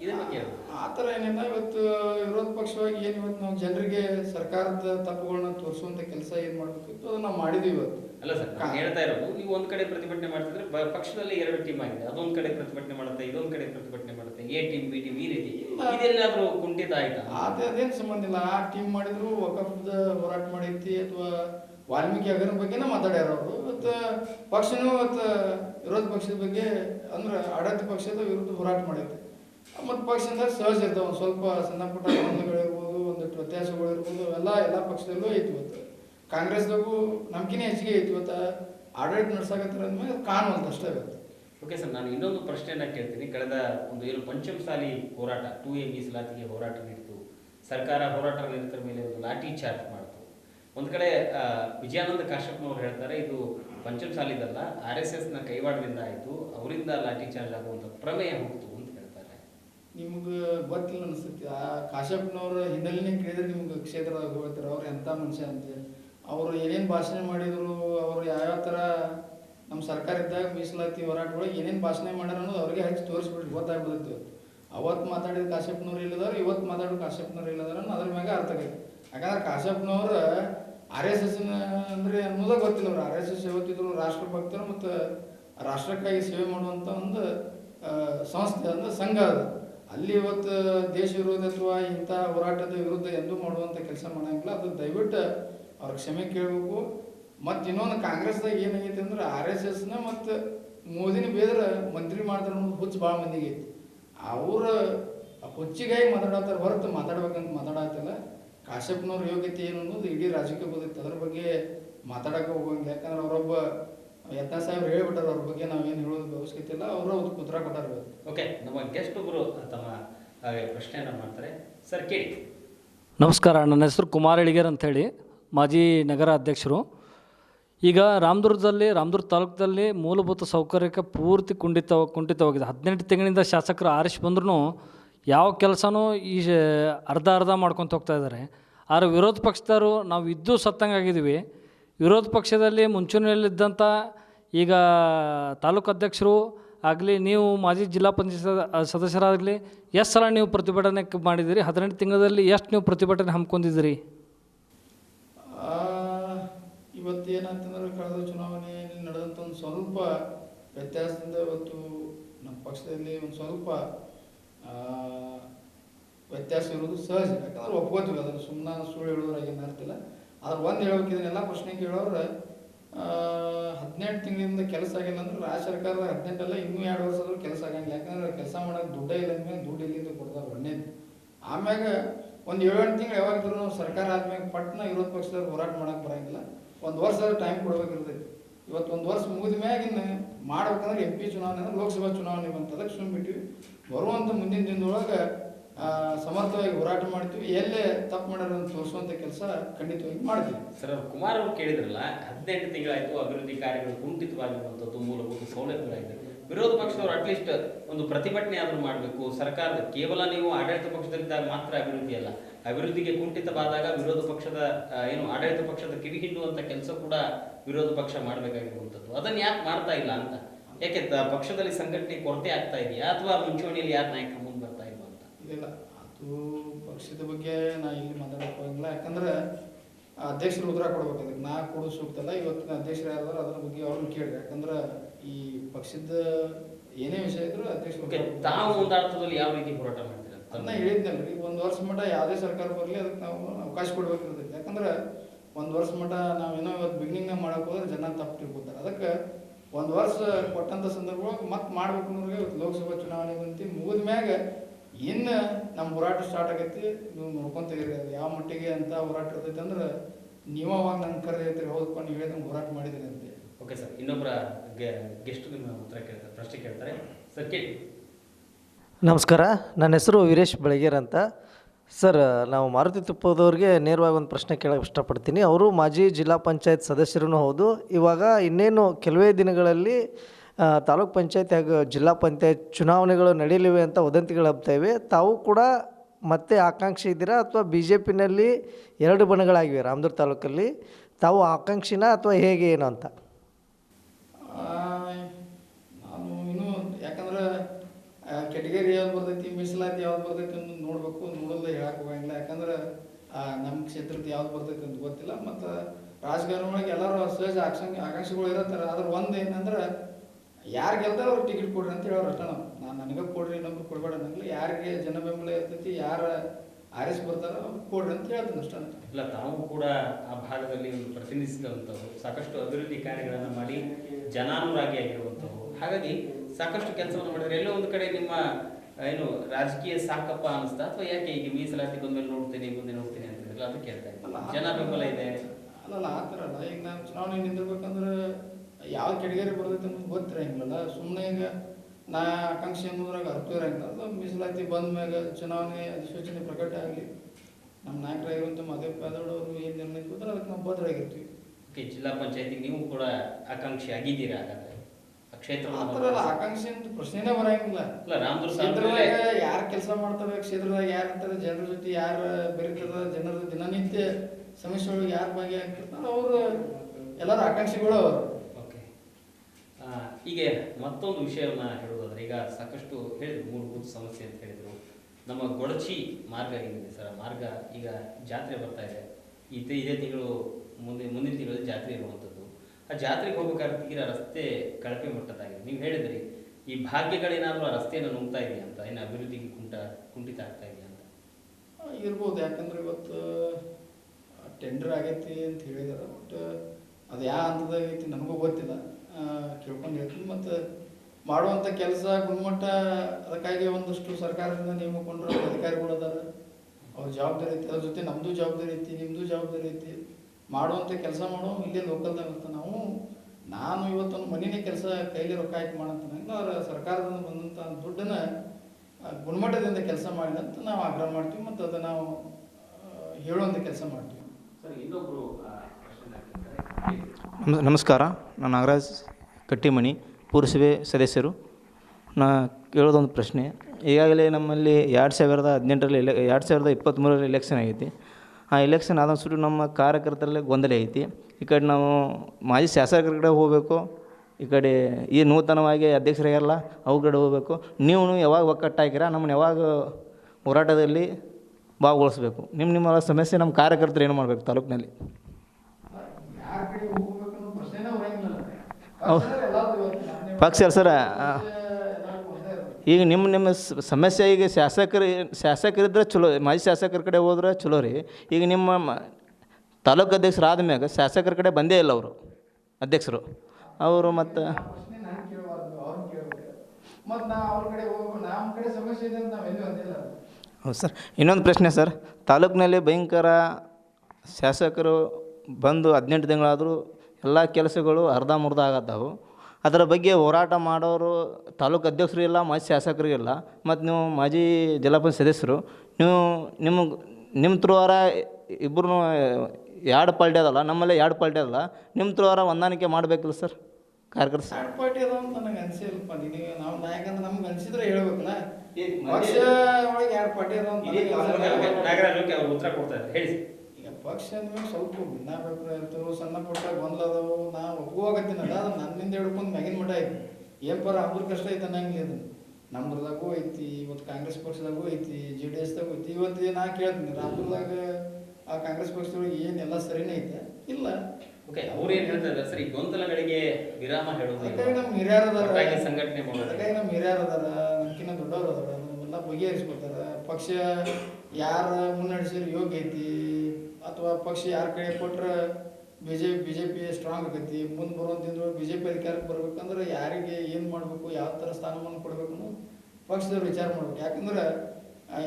ಇದ್ರ ಬಗ್ಗೆ ಹೇಳು. ಆ ಥರ ಏನಿಲ್ಲ. ಇವತ್ತು ವಿರೋಧ ಪಕ್ಷವಾಗಿ ಏನು ಇವತ್ತು ನಾವು ಜನರಿಗೆ ಸರ್ಕಾರದ ತಪ್ಪುಗಳನ್ನ ತೋರಿಸುವಂತ ಕೆಲಸ ಏನು ಮಾಡಬೇಕಿತ್ತು ಅದನ್ನ ನಾವು ಮಾಡಿದ್ವಿ ಇವತ್ತು. ಅಲ್ಲ ಸರ್ ನಾನು ಹೇಳ್ತಾ ಇರೋದು ನೀವು ಒಂದ್ ಕಡೆ ಪ್ರತಿಭಟನೆ ಮಾಡ್ತಿದ್ರೆ ಬ- ಪಕ್ಷದಲ್ಲಿ ಎರಡು ಟೀಮ್ ಆಗಿದೆ. ಅದೊಂದ್ ಕಡೆ ಪ್ರತಿಭಟನೆ ಮಾಡುತ್ತೆ ಇದೊಂದ್ ಕಡೆ ಪ್ರತಿಭಟನೆ ಮಾಡುತ್ತೆ. ಎ ಟೀಮ್ ಬಿ ಟೀಮ್ ಈ ರೀತಿ. ಇದೆಲ್ಲಾದ್ರೂ ಕುಂಠಿತ ಆಯ್ತಾ? ಅದೇ ಅದೇನು ಸಂಬಂಧ ಇಲ್ಲ. ಆ ಟೀಮ್ ಮಾಡಿದ್ರು ವಕಫ್ದ ಹೋರಾಟ ಮಾಡೈತಿ ಅಥವಾ ವಾಲ್ಮೀಕಿ ಹಗರಣ ಬಗ್ಗೆನೇ ಮಾತಾಡ್ಯಾರ ಅವರು. ಇವತ್ತು ಪಕ್ಷನೂ ಇವತ್ತು ವಿರೋಧ ಪಕ್ಷದ ಬಗ್ಗೆ ಅಂದ್ರೆ ಆಡಳಿತ ಪಕ್ಷದ ವಿರುದ್ಧ ಹೋರಾಟ ಮಾಡೈತೆ. ಮತ್ತು ಪಕ್ಷದಿಂದ ಸಹಜ ಇರ್ತಾವೆ. ಒಂದು ಸ್ವಲ್ಪ ಸಣ್ಣ ಪುಟ್ಟ ಗೊಂದಲಗಳಿರ್ಬೋದು ಒಂದಿಷ್ಟು ವ್ಯತ್ಯಾಸಗಳು ಇರ್ಬೋದು ಅವೆಲ್ಲ ಎಲ್ಲ ಪಕ್ಷದಲ್ಲೂ ಐತಿ ಇವತ್ತು ಕಾಂಗ್ರೆಸ್ದಾಗೂ ನಮ್ಗಿನೇ ಹೆಚ್ಚಿಗೆ ಐತಿ ಇವತ್ತು ಆಡಳಿತ ನಡ್ಸಕತ್ತಾರ ಅಂದಮೇಲೆ ಅದು ಕಾಣುವಂತ ಅಷ್ಟೇ ಇವತ್ತು ಓಕೆ ಸರ್, ನಾನು ಇನ್ನೊಂದು ಪ್ರಶ್ನೆಯನ್ನು ಕೇಳ್ತೀನಿ. ಕಳೆದ ಒಂದು ಏನು ಪಂಚಮಸಾಲಿ ಹೋರಾಟ ಟೂ ಎ ಮೀಸಲಾತಿಗೆ ಹೋರಾಟ ನೀಡಿತು. ಸರ್ಕಾರ ಹೋರಾಟ ನಿರತರ ಮೇಲೆ ಒಂದು ಲಾಠಿ ಚಾರ್ಜ್ ಮಾಡಿತು ಒಂದು ಕಡೆ ವಿಜಯಾನಂದ ಕಾಶ್ಯಪ್ನವ್ರು ಹೇಳ್ತಾರೆ, ಇದು ಪಂಚಮಸಾಲಿದಲ್ಲ ಆರ್ ಎಸ್ ಎಸ್ನ ಕೈವಾಡದಿಂದ ಆಯಿತು, ಅವರಿಂದ ಲಾಠಿ ಚಾರ್ಜ್ ಆಗುವಂಥ ಪ್ರಮೇಯ ಹೋಗ್ತು ಅಂತ ಹೇಳ್ತಾರೆ. ನಿಮ್ಗೆ ಗೊತ್ತಿಲ್ಲ ಅನಿಸ್ತೈತಿ, ಆ, ಕಾಶ್ಯಪ್ನವ್ರ ಹಿನ್ನೆಲೆನೇ ಕೇಳಿದ್ರೆ ನಿಮ್ಗೆ ಕ್ಷೇತ್ರದಾಗ ಹೇಳ್ತಾರೆ, ಅವ್ರು ಎಂಥ ಮನುಷ್ಯ ಅಂತೇಳಿ ಅವರು ಏನೇನು ಭಾಷಣ ಮಾಡಿದರು, ಅವರು ಯಾವ್ಯಾವ ಥರ ನಮ್ಮ ಸರ್ಕಾರ ಇದ್ದಾಗ ಮೀಸಲಾತಿ ಹೋರಾಟಗಳು ಏನೇನು ಭಾಷಣ ಮಾಡ್ಯಾರ ಅನ್ನೋದು ಅವ್ರಿಗೆ ಹಚ್ಚಿ ತೋರಿಸ್ಬಿಟ್ಟು ಗೊತ್ತಾಗ್ಬಿಡುತ್ತೆ ಅವತ್ತು ಮಾತಾಡಿದ ಕಾಶ್ಯಪ್ನವ್ರು ಇಲ್ಲದವ್ರು ಇವತ್ತು ಮಾತಾಡೋ ಕಾಶ್ಯಪ್ನವ್ರು ಇಲ್ಲದಾರ ಅನ್ನೋ ಅದ್ರ ಮ್ಯಾಗ ಅರ್ಥ ಆಗೈತೆ. ಯಾಕಂದ್ರೆ ಕಾಶ್ಯಪ್ನವ್ರ ಆರ್ ಎಸ್ ಎಸ್ ಅಂದರೆ ಅನ್ನೋದ ಗೊತ್ತಿಲ್ಲ ಅವ್ರು. ಆರ್ ಎಸ್ ಎಸ್ ಯಾವತ್ತಿದ್ರು ರಾಷ್ಟ್ರ ಭಕ್ತರು ಮತ್ತು ರಾಷ್ಟ್ರಕ್ಕಾಗಿ ಸೇವೆ ಮಾಡುವಂಥ ಒಂದು ಸಂಸ್ಥೆ, ಅಂದ್ರೆ ಸಂಘ ಅದು. ಅಲ್ಲಿ ಇವತ್ತು ದೇಶ ವಿರೋಧ ಅಥವಾ ಇಂಥ ಹೋರಾಟದ ವಿರುದ್ಧ ಎಂದೂ ಮಾಡುವಂಥ ಕೆಲಸ ಮಾಡಂಗಿಲ್ಲ. ಅದು ದಯವಿಟ್ಟು ಅವ್ರ ಕ್ಷಮೆ ಕೇಳಬೇಕು. ಮತ್ತು ಇನ್ನೊಂದು ಕಾಂಗ್ರೆಸ್ದಾಗ ಏನಾಗೈತೆ ಅಂದ್ರೆ ಆರ್ ಎಸ್ ಎಸ್ನ ಮತ್ತು ಮೋದಿನ ಬೇದ್ರ ಮಂತ್ರಿ ಮಾಡ್ತಾರೆ ಅನ್ನೋದು ಹುಚ್ಚು ಭಾಳ ಮಂದಿಗೆ ಐತಿ. ಅವ್ರ ಹುಚ್ಚಿಗಾಗಿ ಮಾತಾಡತ್ತಾರ ಹೊರತು ಮಾತಾಡ್ಬೇಕಂತ ಮಾತಾಡತ್ತಿಲ್ಲ ಕಾಶ್ಯಪ್ನವ್ರ ಯೋಗ್ಯತೆ ಏನು ಅನ್ನೋದು ಇಡೀ ರಾಜಕೀಯ ಬದುಕ್ತು ಅದ್ರ ಬಗ್ಗೆ ಮಾತಾಡಕ್ಕೆ ಹೋಗಂಗಿಲ್ಲ. ಯಾಕಂದ್ರೆ ಅವರೊಬ್ಬ ಯತ್ನ ಸಾಹೇಬ್ರು ಹೇಳ್ಬಿಟ್ಟಾರ ಅವ್ರ ಬಗ್ಗೆ ನಾವೇನು ಹೇಳೋದು ಅವಶ್ಯಕತೆ ಇಲ್ಲ. ಅವರು ಒಂದು ಉತ್ತರ ಕೊಟ್ಟಾರ ಓಕೆ ನಮ್ಮ ಗೆಸ್ಟ್ ಒಬ್ಬರು ತಮ್ಮ ಪ್ರಶ್ನೆಯನ್ನು ಮಾಡ್ತಾರೆ. ಸರ್ ಕೇಳಿ. ನಮಸ್ಕಾರ ನನ್ನ ಹೆಸರು ಕುಮಾರ್ ಎಳಿಗೇರ್ ಅಂಥೇಳಿ ಮಾಜಿ ನಗರ ಅಧ್ಯಕ್ಷರು. ಈಗ ರಾಮದುರ್ಗದಲ್ಲಿ ರಾಮದುರ್ಗ ತಾಲೂಕದಲ್ಲಿ ಮೂಲಭೂತ ಸೌಕರ್ಯಕ್ಕೆ ಪೂರ್ತಿ ಕುಂಠಿತ ಕುಂಠಿತವಾಗಿದೆ. ಹದಿನೆಂಟು ತಿಂಗಳಿಂದ ಶಾಸಕರು ಆರಿಸಿ ಬಂದ್ರೂ ಯಾವ ಕೆಲಸನೂ ಈ ಅರ್ಧ ಅರ್ಧ ಮಾಡ್ಕೊತ ಹೋಗ್ತಾ ಇದ್ದಾರೆ. ಆದರೆ ವಿರೋಧ ಪಕ್ಷದವರು ನಾವು ಇದ್ದು ಸತ್ತಂಗೆ ಆಗಿದ್ದೀವಿ ವಿರೋಧ ಪಕ್ಷದಲ್ಲಿ ಮುಂಚೂಣಿಯಲ್ಲಿದ್ದಂಥ ಈಗ ತಾಲೂಕು ಅಧ್ಯಕ್ಷರು ಆಗಲಿ, ನೀವು ಮಾಜಿ ಜಿಲ್ಲಾ ಪಂಚಾಯತ್ ಸದಸ್ಯರಾಗಲಿ, ಎಷ್ಟು ಸಲ ನೀವು ಪ್ರತಿಭಟನೆ ಮಾಡಿದಿರಿ ಹದಿನೆಂಟು ತಿಂಗಳಲ್ಲಿ ಎಷ್ಟು ನೀವು ಪ್ರತಿಭಟನೆ ಹಮ್ಮಿಕೊಂಡಿದ್ದೀರಿ? ಇವತ್ತೇನಂತಂದ್ರೆ ಕಳೆದ ಚುನಾವಣೆಯಲ್ಲಿ ನಡೆದಂಥ ಒಂದು ಸ್ವಲ್ಪ ವ್ಯತ್ಯಾಸದಿಂದ ಇವತ್ತು ನಮ್ಮ ಪಕ್ಷದಲ್ಲಿ ಒಂದು ಸ್ವಲ್ಪ ವ್ಯತ್ಯಾಸ ಇರೋದು ಸಹಜ. ಯಾಕಂದ್ರೆ ಒಪ್ಕೋತೀವಿ ಅದನ್ನು ಸುಮ್ಮನೆ ಸುಳ್ಳು ಹೇಳೋದ್ರಾಗ ಏನು ಅರ್ಥಿಲ್ಲ ಆದ್ರೆ ಒಂದು ಹೇಳ್ಬೇಕಿದ್ರೆ ಎಲ್ಲ ಪ್ರಶ್ನೆ ಕೇಳೋರು ಹದಿನೆಂಟು ತಿಂಗಳಿಂದ ಕೆಲಸ ಆಗಿಲ್ಲ ಅಂದ್ರೆ ರಾಜ್ಯ ಸರ್ಕಾರದ ಹದಿನೆಂಟಲ್ಲ ಇನ್ನೂ ಎರಡು ವರ್ಷ ಆದರೂ ಕೆಲಸ ಆಗಂಗಿಲ್ಲ. ಯಾಕಂದ್ರೆ ಕೆಲಸ ಮಾಡೋಕೆ ದುಡ್ಡೇ ಇಲ್ಲ ಅಂದ್ಮೇಲೆ ದುಡ್ಡು ಎಲ್ಲಿಂದ ಕೊಡ್ತಾರೆ? ಒಂದೇದು ಆಮ್ಯಾಗ ಒಂದು ಏಳೆಂಟು ತಿಂಗಳು ಯಾವಾಗ ಇದ್ರು ನಾವು ಸರ್ಕಾರ ಆದ್ಮೇಲೆ ಪಟ್ನ ವಿರೋಧ ಪಕ್ಷದವ್ರು ಹೋರಾಟ ಮಾಡೋಕೆ ಬರಂಗಿಲ್ಲ. ಒಂದು ವರ್ಷ ಟೈಮ್ ಕೊಡ್ಬೇಕಿರ್ತೈತಿ ಇವತ್ತು ಒಂದು ವರ್ಷ ಮುಗಿದ ಮ್ಯಾಗಿನ ಮಾಡ್ಬೇಕಂದ್ರೆ ಎಂ ಪಿ ಚುನಾವಣೆ ಅಂದ್ರೆ ಲೋಕಸಭಾ ಚುನಾವಣೆ ಬಂತ ಅದಕ್ಕೆ ಸುಮ್ಮನೆ ಬರುವಂಥ ಮುಂದಿನ ದಿನದೊಳಗೆ ಸಮರ್ಥವಾಗಿ ಹೋರಾಟ ಮಾಡ್ತೀವಿ. ಎಲ್ಲೇ ತಪ್ಪು ಅಂತ ತೋರಿಸುವಂಥ ಕೆಲಸ ಖಂಡಿತವಾಗಿ ಮಾಡ್ತೀವಿ. ಸರ್ ಕುಮಾರ್ ಅವರು ಕೇಳಿದ್ರಲ್ಲ, ಹದಿನೆಂಟು ತಿಂಗಳಾಯಿತು ಅಭಿವೃದ್ಧಿ ಕಾರ್ಯಗಳು ಕುಂಠಿತವಾಗಿರುವಂಥದ್ದು ಮೂಲಭೂತ ಸೌಲಭ್ಯಗಳಾಗಿದೆ. ವಿರೋಧ ಪಕ್ಷದವರು ಅಟ್ಲೀಸ್ಟ್ ಒಂದು ಪ್ರತಿಭಟನೆ ಆದರೂ ಮಾಡಬೇಕು. ಸರ್ಕಾರದ ಕೇವಲ ನೀವು ಆಡಳಿತ ಪಕ್ಷದಲ್ಲಿದ್ದಾಗ ಮಾತ್ರ ಅಭಿವೃದ್ಧಿ ಅಲ್ಲ. ಅಭಿವೃದ್ಧಿಗೆ ಕುಂಠಿತವಾದಾಗ ವಿರೋಧ ಪಕ್ಷದ ಏನು ಆಡಳಿತ ಪಕ್ಷದ ಕಿವಿ ಹಿಂಡುವಂಥ ಕೆಲಸ ಕೂಡ ವಿರೋಧ ಪಕ್ಷ ಮಾಡಬೇಕಾಗಿರುವಂಥದ್ದು ಅದನ್ನು ಯಾಕೆ ಮಾಡ್ತಾ ಇಲ್ಲ ಅಂತ? ಯಾಕೆ ಪಕ್ಷದಲ್ಲಿ ಸಂಘಟನೆ ಕೊರತೆ ಆಗ್ತಾ ಇದೆಯಾ? ಅಥವಾ ಮುಂಚೂಣಿಯಲ್ಲಿ ಯಾರು ನಾಯಕ ಮುಂದೆ ಬರ್ತಾ ಇಲ್ವಾ ಅಂತ? ಇಲ್ಲ ಅದು ಪಕ್ಷದ ಬಗ್ಗೆ ನಾ ಇಲ್ಲಿ ಮಾತಾಡಕ್ಕೆ ಹೋಗಿಲ್ಲ. ಯಾಕಂದ್ರೆ ಅಧ್ಯಕ್ಷರು ಉತ್ತರ ಕೊಡ್ಬೇಕು ಅದಕ್ಕೆ ನಾ ಕೊಡೋ ಸೂಕ್ತಲ್ಲ ಇವತ್ತಿನ ಅಧ್ಯಕ್ಷರು ಯಾರಾದ್ರೂ ಅದ್ರ ಬಗ್ಗೆ ಅವ್ರನ್ನ ಕೇಳಿ ಯಾಕಂದ್ರೆ ಈ ಪಕ್ಷದ ಏನೇ ವಿಷಯ ಇದ್ರು ಅಧ್ಯಕ್ಷರು ತಾವು. ಒಂದು ಅರ್ಥದಲ್ಲಿ ಯಾವ ರೀತಿ ಹೋರಾಟ ಮಾಡ್ತೀರಾ ಅಂತ? ಅದನ್ನ ಹೇಳಿದ್ನಲ್ರಿ ಒಂದು ವರ್ಷ ಮಟ್ಟ ಯಾವುದೇ ಸರ್ಕಾರ ಬರಲಿ ಅದಕ್ಕೆ ನಾವು ಅವಕಾಶ ಕೊಡ್ಬೇಕಿರ್ತೈತಿ ಯಾಕಂದ್ರೆ ಒಂದು ವರ್ಷ ಮಟ್ಟ ನಾವೇನೋ ಇವತ್ತು ಬಿಗಿನಿಂಗ್ನಾಗ ಮಾಡಕ್ಕೆ ಹೋದ್ರೆ ಜನ ತಪ್ಪು ತಿಳ್ಕೊತಾರೆ ಅದಕ್ಕೆ ಒಂದು ವರ್ಷ ಕೊಟ್ಟಂಥ ಸಂದರ್ಭವಾಗಿ ಮತ್ತೆ ಮಾಡ್ಬೇಕು ಅನ್ನೋರಿಗೆ ಲೋಕಸಭಾ ಚುನಾವಣೆ ಬಂತು ಮುಗಿದ ಮ್ಯಾಗ ಇನ್ನು ನಮ್ಮ ಹೋರಾಟ ಸ್ಟಾರ್ಟ್ ಆಗೈತಿ. ನೀವು ನೋಡ್ಕೊಂತೀರಿ ಅದು ಯಾವ ಮಟ್ಟಿಗೆ ಅಂತ ಹೋರಾಟ ಇರ್ತೈತೆ ಅಂದ್ರೆ ನೀವು ಅವಾಗ ನನ್ನ ಕರೆದೈತಿ ಹೌದಪ್ಪ ನೀವು ಹೇಳಿದ್ರೆ ಹೋರಾಟ ಮಾಡಿದ್ರಿ ಅಂತ ಓಕೆ ಸರ್ ಇನ್ನೊಬ್ಬರ ಗೆಸ್ಟ್ ನಿಮ್ಮ ಉತ್ತರ ಕೇಳ್ತಾರೆ ಪ್ರಶ್ನೆ ಕೇಳ್ತಾರೆ. ಸರ್ ಕೇಳಿ. ನಮಸ್ಕಾರ ನನ್ನ ಹೆಸರು ವೀರೇಶ್ ಬೆಳಗೇರ್ ಅಂತ. ಸರ್, ನಾವು ಮಾರುತಿ ತುಪ್ಪದವ್ರಿಗೆ ನೇರವಾಗಿ ಒಂದು ಪ್ರಶ್ನೆ ಕೇಳಕ್ಕೆ ಇಷ್ಟಪಡ್ತೀನಿ. ಅವರು ಮಾಜಿ ಜಿಲ್ಲಾ ಪಂಚಾಯತ್ ಸದಸ್ಯರೂ ಹೌದು. ಇವಾಗ ಇನ್ನೇನು ಕೆಲವೇ ದಿನಗಳಲ್ಲಿ ತಾಲೂಕ್ ಪಂಚಾಯತ್ ಹಾಗೂ ಜಿಲ್ಲಾ ಪಂಚಾಯತ್ ಚುನಾವಣೆಗಳು ನಡೆಯಲಿವೆ ಅಂತ ವದಂತಿಗಳು ಹಬ್ತಾ ಇವೆ. ತಾವು ಕೂಡ ಮತ್ತೆ ಆಕಾಂಕ್ಷಿ ಇದ್ದೀರಾ ಅಥವಾ ಬಿ ಜೆ ಪಿನಲ್ಲಿ ಎರಡು ಬಣಗಳಾಗಿವೆ ರಾಮದುರ್ ತಾಲೂಕಲ್ಲಿ? ತಾವು ಆಕಾಂಕ್ಷಿನ ಅಥವಾ ಹೇಗೆ ಏನು ಅಂತ? ನಾನು ಇನ್ನೂ ಯಾಕಂದ್ರೆ ಕೆಟಗರಿ ಯಾವ್ದು ಬರ್ತೈತಿ ಮೀಸಲಾತಿ ಯಾವ್ದು ಬರ್ತೈತಿ ಅಂತ ನೋಡ್ಬೇಕು ನೋಡೋದೇ ಹೇಳಕ್ ಹೋಗಂಗಿಲ್ಲ ಯಾಕಂದ್ರೆ ಆ, ನಮ್ಮ ಕ್ಷೇತ್ರದ ಯಾವ್ದು ಬರ್ತೈತಿ ಅಂತ ಗೊತ್ತಿಲ್ಲ. ಮತ್ತು ರಾಜಕಾರಣ ಒಳಗೆ ಎಲ್ಲರೂ ಸಹಜ ಆಕಾಂಕ್ಷ ಆಕಾಂಕ್ಷಿಗಳು ಇರತ್ತಾರೆ. ಆದ್ರೆ ಒಂದು ಏನಂದ್ರೆ ಯಾರು ಗೆಲ್ತಾರ ಅವ್ರಿಗೆ ಟಿಕೆಟ್ ಕೊಡ್ರಿ ಅಂತ ಹೇಳೋರು ಅಷ್ಟೇ ನಾವು. ನಾನು ನನಗೆ ಕೊಡ್ರಿ ಇನ್ನೊಬ್ರು ಕೊಡಬೇಡ ಅನ್ನಂಗಿಲ್ಲ. ಯಾರಿಗೆ ಜನ ಬೆಂಬಲ ಇರ್ತೈತಿ ಯಾರು ಆರಿಸಿ ಬರ್ತಾರೋ ಅವ್ರು ಕೊಡ್ರಿ ಅಂತ ಹೇಳ್ತೀನಿ ಅಷ್ಟೇ ಇಲ್ಲ ತಾವು ಕೂಡ ಆ ಭಾಗದಲ್ಲಿ ಒಂದು ಪ್ರತಿನಿಧಿಸಿದಂಥವ್ರು ಸಾಕಷ್ಟು ಅಭಿವೃದ್ಧಿ ಕಾರ್ಯಗಳನ್ನು ಮಾಡಿ ಜನಾನುರಾಗಿ ಆಗಿರುವಂಥವು ಹಾಗಾಗಿ ಸಾಕಷ್ಟು ಕೆಲಸವನ್ನು ಮಾಡಿದ್ರೆ. ಎಲ್ಲೋ ಒಂದು ಕಡೆ ನಿಮ್ಮ ಏನು ರಾಜಕೀಯ ಸಾಕಪ್ಪ ಅನಿಸ್ತಾ ಅಥವಾ ಯಾಕೆ ಈಗ ಮೀಸಲಾತಿ ಬಂದ್ಮೇಲೆ ನೋಡ್ತೀನಿ ಮುಂದೆ ನೋಡ್ತೀನಿ ಅಂತಿದ್ರಲ್ಲ ಅದು ಕೇಳ್ತಾ ಇದ್ದೀನಿ ಅಲ್ಲ, ಜನ ಬೆಂಬಲ ಇದೆ. ಅಲ್ಲಲ್ಲ ಆ ಥರ ಅಲ್ಲ. ಈಗ ನಾನು ಚುನಾವಣೆ ನಿಂತಿರ್ಬೇಕಂದ್ರೆ ಯಾವ ಕೆಟಗರಿ ಬರ್ತೈತೆ ಅನ್ನೋದು ಗೊತ್ತಿರಂಗಿಲ್ಲ ಸುಮ್ಮನೆ ಈಗ ನಾ ಆಕಾಂಕ್ಷೆ ಅನ್ನೋದ್ರಾಗ ಅರ್ಥ ಇರಂಗಿಲ್ಲ ಅದು ಮೀಸಲಾತಿ ಬಂದ ಮ್ಯಾಗ ಚುನಾವಣೆ ಅಧಿಸೂಚನೆ ಪ್ರಕಟ ಆಗಲಿ ನಮ್ಮ ನಾಯಕರಾಗಿರುವಂಥ ಮಾದೇವ್ ಪಾದೋಡ್ ಅವರು ಏನು ನಿರ್ಣಯ ಅದಕ್ಕೆ ನಾವು ಬದ್ಧರಾಗಿರ್ತೀವಿ ಓಕೆ ಜಿಲ್ಲಾ ಪಂಚಾಯತಿಗೆ ನೀವು ಕೂಡ ಆಕಾಂಕ್ಷಿ ಆಗಿದ್ದೀರಾ ಹಾಗಾದ್ರೆ? ಥರ ಅಂತ ಪ್ರಶ್ನೆನೇ ಬರಂಗಿಲ್ಲ. ಇಲ್ಲ ರಾಮದುರ್ಗ ಯಾರು ಕೆಲಸ ಮಾಡ್ತಾರೆ ಕ್ಷೇತ್ರದಾಗ ಯಾರು ಇರ್ತಾರೆ ಜನರ ಜೊತೆ ಯಾರು ಬೆರೀತದ ಜನರ ದಿನನಿತ್ಯ ಸಮಸ್ಯೆಗಳಿಗೆ ಯಾರು ಭಾಗಿಯಾಗಿರ್ತಾರೆ ಅವರು ಎಲ್ಲರ ಆಕಾಂಕ್ಷಿಗಳು ಅವರು. ಓಕೆ. ಈಗ ಮತ್ತೊಂದು ವಿಷಯವನ್ನು ಹೇಳುವುದಾದ್ರೆ ಈಗ ಸಾಕಷ್ಟು ಹೇಳಿದ್ರು ಮೂಲಭೂತ ಸಮಸ್ಯೆ ಅಂತ ಹೇಳಿದ್ರು. ನಮ್ಮ ಗೊಡಚಿ ಮಾರ್ಗ ಏನಿದೆ ಸರ್? ಮಾರ್ಗ ಈಗ ಜಾತ್ರೆ ಬರ್ತಾ ಇದೆ. ಇದೇ ಇದೇ ತಿಂಗಳು ಮುಂದೆ ಮುಂದಿನ ತಿಂಗಳಲ್ಲಿ ಜಾತ್ರೆ ಇರುವಂಥದ್ದು. ಆ ಜಾತ್ರೆಗೆ ಹೋಗ್ಬೇಕಾದ್ರೆ ತೀರಾ ರಸ್ತೆ ಕಳಪೆ ಮಟ್ಟದಾಗಿದೆ. ನೀವು ಹೇಳಿದ್ರಿ, ಈ ಭಾಗ್ಯಗಳೇನಾದರೂ ಆ ರಸ್ತೆಯನ್ನು ನುಂಗ್ತಾ ಇದೆಯಾ ಅಂತ? ಏನು ಅಭಿವೃದ್ಧಿಗೆ ಕುಂಟ, ಕುಂಠಿತ ಆಗ್ತಾ ಇದೆಯಾ ಅಂತ? ಇರ್ಬೋದು. ಯಾಕಂದ್ರೆ ಇವತ್ತು ಟೆಂಡರ್ ಆಗೈತಿ ಅಂತ ಹೇಳಿದಾರೆ. ಬಟ್ ಅದು ಯಾವ ಹಂತದಾಗ ಐತಿ ನಮಗೂ ಗೊತ್ತಿಲ್ಲ. ಕೇಳ್ಕೊಂಡು ಹೇಳ್ತೀನಿ. ಮತ್ತು ಮಾಡುವಂಥ ಕೆಲಸ, ಗುಣಮಟ್ಟ, ಅದಕ್ಕಾಗಿ ಒಂದಷ್ಟು ಸರ್ಕಾರದಿಂದ ನೇಮಕೊಂಡ್ರೆ ಅಧಿಕಾರಿಗಳು ಅದಾರ. ಅವ್ರ ಜವಾಬ್ದಾರಿ ಐತಿ. ಅದ್ರ ಜೊತೆ ನಮ್ಮದು ಜವಾಬ್ದಾರಿ ಐತಿ ನಿಮ್ಮದು ಜವಾಬ್ದಾರಿ ಐತಿ. ಮಾಡುವಂಥ ಕೆಲಸ ಮಾಡೋ ಇಲ್ಲೇ ಲೋಕಲ್ದಾಗ ಅಂತ ನಾವು ನಾನು ಇವತ್ತೊಂದು ಮನೆಯೇ ಕೆಲಸ ಕೈಲಿ ರೊಕ್ಕ ಹಾಕಿ ಮಾಡಂತ ಅವ್ರ ಸರ್ಕಾರದಿಂದ ಬಂದಂಥ ದುಡ್ಡನ್ನು ಗುಣಮಟ್ಟದಿಂದ ಕೆಲಸ ಮಾಡಿದಂತ ಅಂತ ನಾವು ಆಗ್ರಹ ಮಾಡ್ತೀವಿ ಮತ್ತು ಅದು ನಾವು ಹೇಳುವಂಥ ಕೆಲಸ ಮಾಡ್ತೀವಿ. ಸರ್ ಇನ್ನೊಬ್ಬರು. ನಮಸ್ಕಾರ ನಾನು ನಾಗರಾಜ್ ಕಟ್ಟಿಮಣಿ ಪುರಸಭೆ ಸದಸ್ಯರು. ನಾ ಕೇಳೋದೊಂದು ಪ್ರಶ್ನೆ ಈಗಾಗಲೇ ನಮ್ಮಲ್ಲಿ ಎರಡು ಸಾವಿರದ ಹದಿನೆಂಟರಲ್ಲಿ ಎಲೆ ಎರಡು ಸಾವಿರದ ಇಪ್ಪತ್ತ್ಮೂರರಲ್ಲಿ ಎಲೆಕ್ಷನ್ ಆಗೈತಿ. ಆ ಎಲೆಕ್ಷನ್ ಆದ ಸುಟ್ಟು ನಮ್ಮ ಕಾರ್ಯಕರ್ತರಲ್ಲೇ ಗೊಂದಲ ಐತಿ. ಈ ಕಡೆ ನಾವು ಮಾಜಿ ಶಾಸಕರ ಕಡೆ ಹೋಗಬೇಕು. ಈ ಕಡೆ ಈ ನೂತನವಾಗಿ ಅಧ್ಯಕ್ಷರಾಗಲ್ಲ ಅವ್ರ ಕಡೆ ಹೋಗಬೇಕು. ನೀವು ಯಾವಾಗ ಒಕ್ಕಟ್ಟಾಕಿರ ನಮ್ಮನ್ನು ಯಾವಾಗ ಹೋರಾಟದಲ್ಲಿ ಭಾಗವಹಿಸ್ಬೇಕು. ನಿಮ್ಮ ನಿಮ್ಮ ಸಮಸ್ಯೆ ನಮ್ಮ ಕಾರ್ಯಕರ್ತರು ಏನು ಮಾಡಬೇಕು ತಾಲೂಕಿನಲ್ಲಿ. ಪಕ್ಷ ಸರ್, ಆ- ಪಕ್ಷ ಎಲ್ಲಾರ್ಗೂ ಒಂದೇ ಇರೋದು. ಈಗ ನಿಮ್ಮ ನಿಮ್ಮ ಸಮಸ್ಯೆ ಈಗ ಶಾಸಕರು ಶಾಸಕರಿದ್ರೆ ಚಲೋ ಮಾಜಿ ಶಾಸಕರ ಕಡೆ ಹೋದ್ರೆ ಚಲೋ ರೀ. ಈಗ ನಿಮ್ಮ ತಾಲೂಕು ಅಧ್ಯಕ್ಷರು ಆದ್ಮ್ಯಾಗ ಶಾಸಕರ ಕಡೆ ಬಂದೇ ಇಲ್ಲ ಅವರು ಅಧ್ಯಕ್ಷರು. ಅವರು ಮತ್ತು ಹೌದು ಸರ್. ಇನ್ನೊಂದು ಪ್ರಶ್ನೆ ಸರ್. ತಾಲೂಕಿನಲ್ಲಿ ಭಯಂಕರ ಶಾಸಕರು ಬಂದು ಹದಿನೆಂಟು ತಿಂಗಳಾದರೂ ಎಲ್ಲ ಕೆಲಸಗಳು ಅರ್ಧ ಮುರ್ಧ ಆಗತ್ತಾವು ಅದರ ಬಗ್ಗೆ ಹೋರಾಟ ಮಾಡೋರು ತಾಲೂಕು ಅಧ್ಯಕ್ಷರು ಇಲ್ಲ ಮಾಜಿ ಶಾಸಕರು ಇಲ್ಲ. ಮತ್ತು ನೀವು ಮಾಜಿ ಜಿಲ್ಲಾ ಪಂಚಾಯತ್ ಸದಸ್ಯರು ನೀವು ನಿಮಗೆ ನಿಮ್ಮ ತ್ರುವಾರ ಇಬ್ಬರು ಎರಡು ಪಾರ್ಟಿ ಅದಲ್ಲ ನಮ್ಮಲ್ಲಿ ಎರಡು ಪಾರ್ಟಿ ಅದಲ್ಲ ನಿಮ್ಮ ತ್ರುವಾರ ಹೊಂದಾಣಿಕೆ ಮಾಡಬೇಕಿಲ್ಲ ಸರ್ ಕಾರ್ಯಕರ್ತ ಥರ್ಡ್ ಪಾರ್ಟಿ ಅದ ಅಂತ ನನಗೆ ಅನಿಸಿಲ್ಲಪ್ಪ ನೀವು ನಾವು ನಾಯಕ ಅಂತ ನಮ್ಗೆ ಅನಿಸಿದ್ರೆ ಹೇಳ್ಬೇಕಲ್ಲ. ಪಕ್ಷ ಒಳಗೆ ಎರಡು ಪಾರ್ಟಿ ಅದ ಅಂತ ಉತ್ತರ ಕೊಡ್ತಾರೆ ಇದ್ದಾರೆ ಹೇಳಿ. ಪಕ್ಷ ಅಂದ್ಮೇಲೆ ಸ್ವಲ್ಪ ಭಿನ್ನಾಭಿಪ್ರಾಯ ಇರ್ತವೆ ಸಣ್ಣ ಪುಟ್ಟ ಗೊಂದಲ ಅದಾವು ನಾ ಒಪ್ಕೋಗತ್ತೀನಲ್ಲ ಅದು ನನ್ನಿಂದ ಹಿಡ್ಕೊಂಡು ಮ್ಯಾಗಿನ ಮಠ ಐತಿ ಏನು ಪರ ಅದ್ರ ಕಷ್ಟ ಐತೆ ಅನ್ನಂಗಿಲ್ಲ ಅದು. ನಮ್ದ್ರದಾಗೂ ಐತಿ ಇವತ್ತು ಕಾಂಗ್ರೆಸ್ ಪಕ್ಷದಾಗೂ ಐತಿ ಜೆ ಡಿ ಎಸ್ದಾಗೂ ಐತಿ. ಇವತ್ತು ನಾ ಕೇಳ್ತೀನಿ. ರಾಮಪುರದಾಗ ಆ ಕಾಂಗ್ರೆಸ್ ಪಕ್ಷದೊಳಗೆ ಏನೆಲ್ಲ ಎಲ್ಲ ಸರಿನೇ ಐತೆ? ಇಲ್ಲ. ಓಕೆ ಅವ್ರು ಹೇಳ್ತಾರೆ ಸರಿ ಈ ಗೊಂದಲಗಳಿಗೆ ವಿರಾಮ ಹೇಳೋದು ಅದಕ್ಕಾಗಿ ನಮ್ಮ ಹಿರಿಯರು ಅದಾರ. ಸಂಘಟನೆ ಮಾಡೋದು. ಅದಕ್ಕಾಗಿ ನಮ್ಮ ಹಿರಿಯರು ಅದಾರ. ನಮ್ಕಿನ್ನ ದೊಡ್ಡವ್ರು ಅದಾರ. ಅದನ್ನೆಲ್ಲ ಬಗೆಹರಿಸ್ಕೊತಾರ ಪಕ್ಷ ಯಾರ ಮುನ್ನಡೆಸಿದ್ರೆ ಯೋಗ್ಯ ಐತಿ? ಅಥವಾ ಪಕ್ಷ ಯಾರ ಕಡೆ ಕೊಟ್ರೆ B J B J P strong ಆಗೈತಿ, ಮುಂದೆ ಬರೋ ದಿನದೊಳಗೆ ಬಿ ಜೆ ಪಿ ಅಧಿಕಾರಕ್ಕೆ ಬರ್ಬೇಕಂದ್ರೆ ಯಾರಿಗೆ ಏನು ಮಾಡಬೇಕು, ಯಾವ ಥರ ಸ್ಥಾನಮಾನ ಕೊಡಬೇಕು ಪಕ್ಷದವ್ರು ವಿಚಾರ ಮಾಡ್ಬೇಕು. ಯಾಕಂದ್ರೆ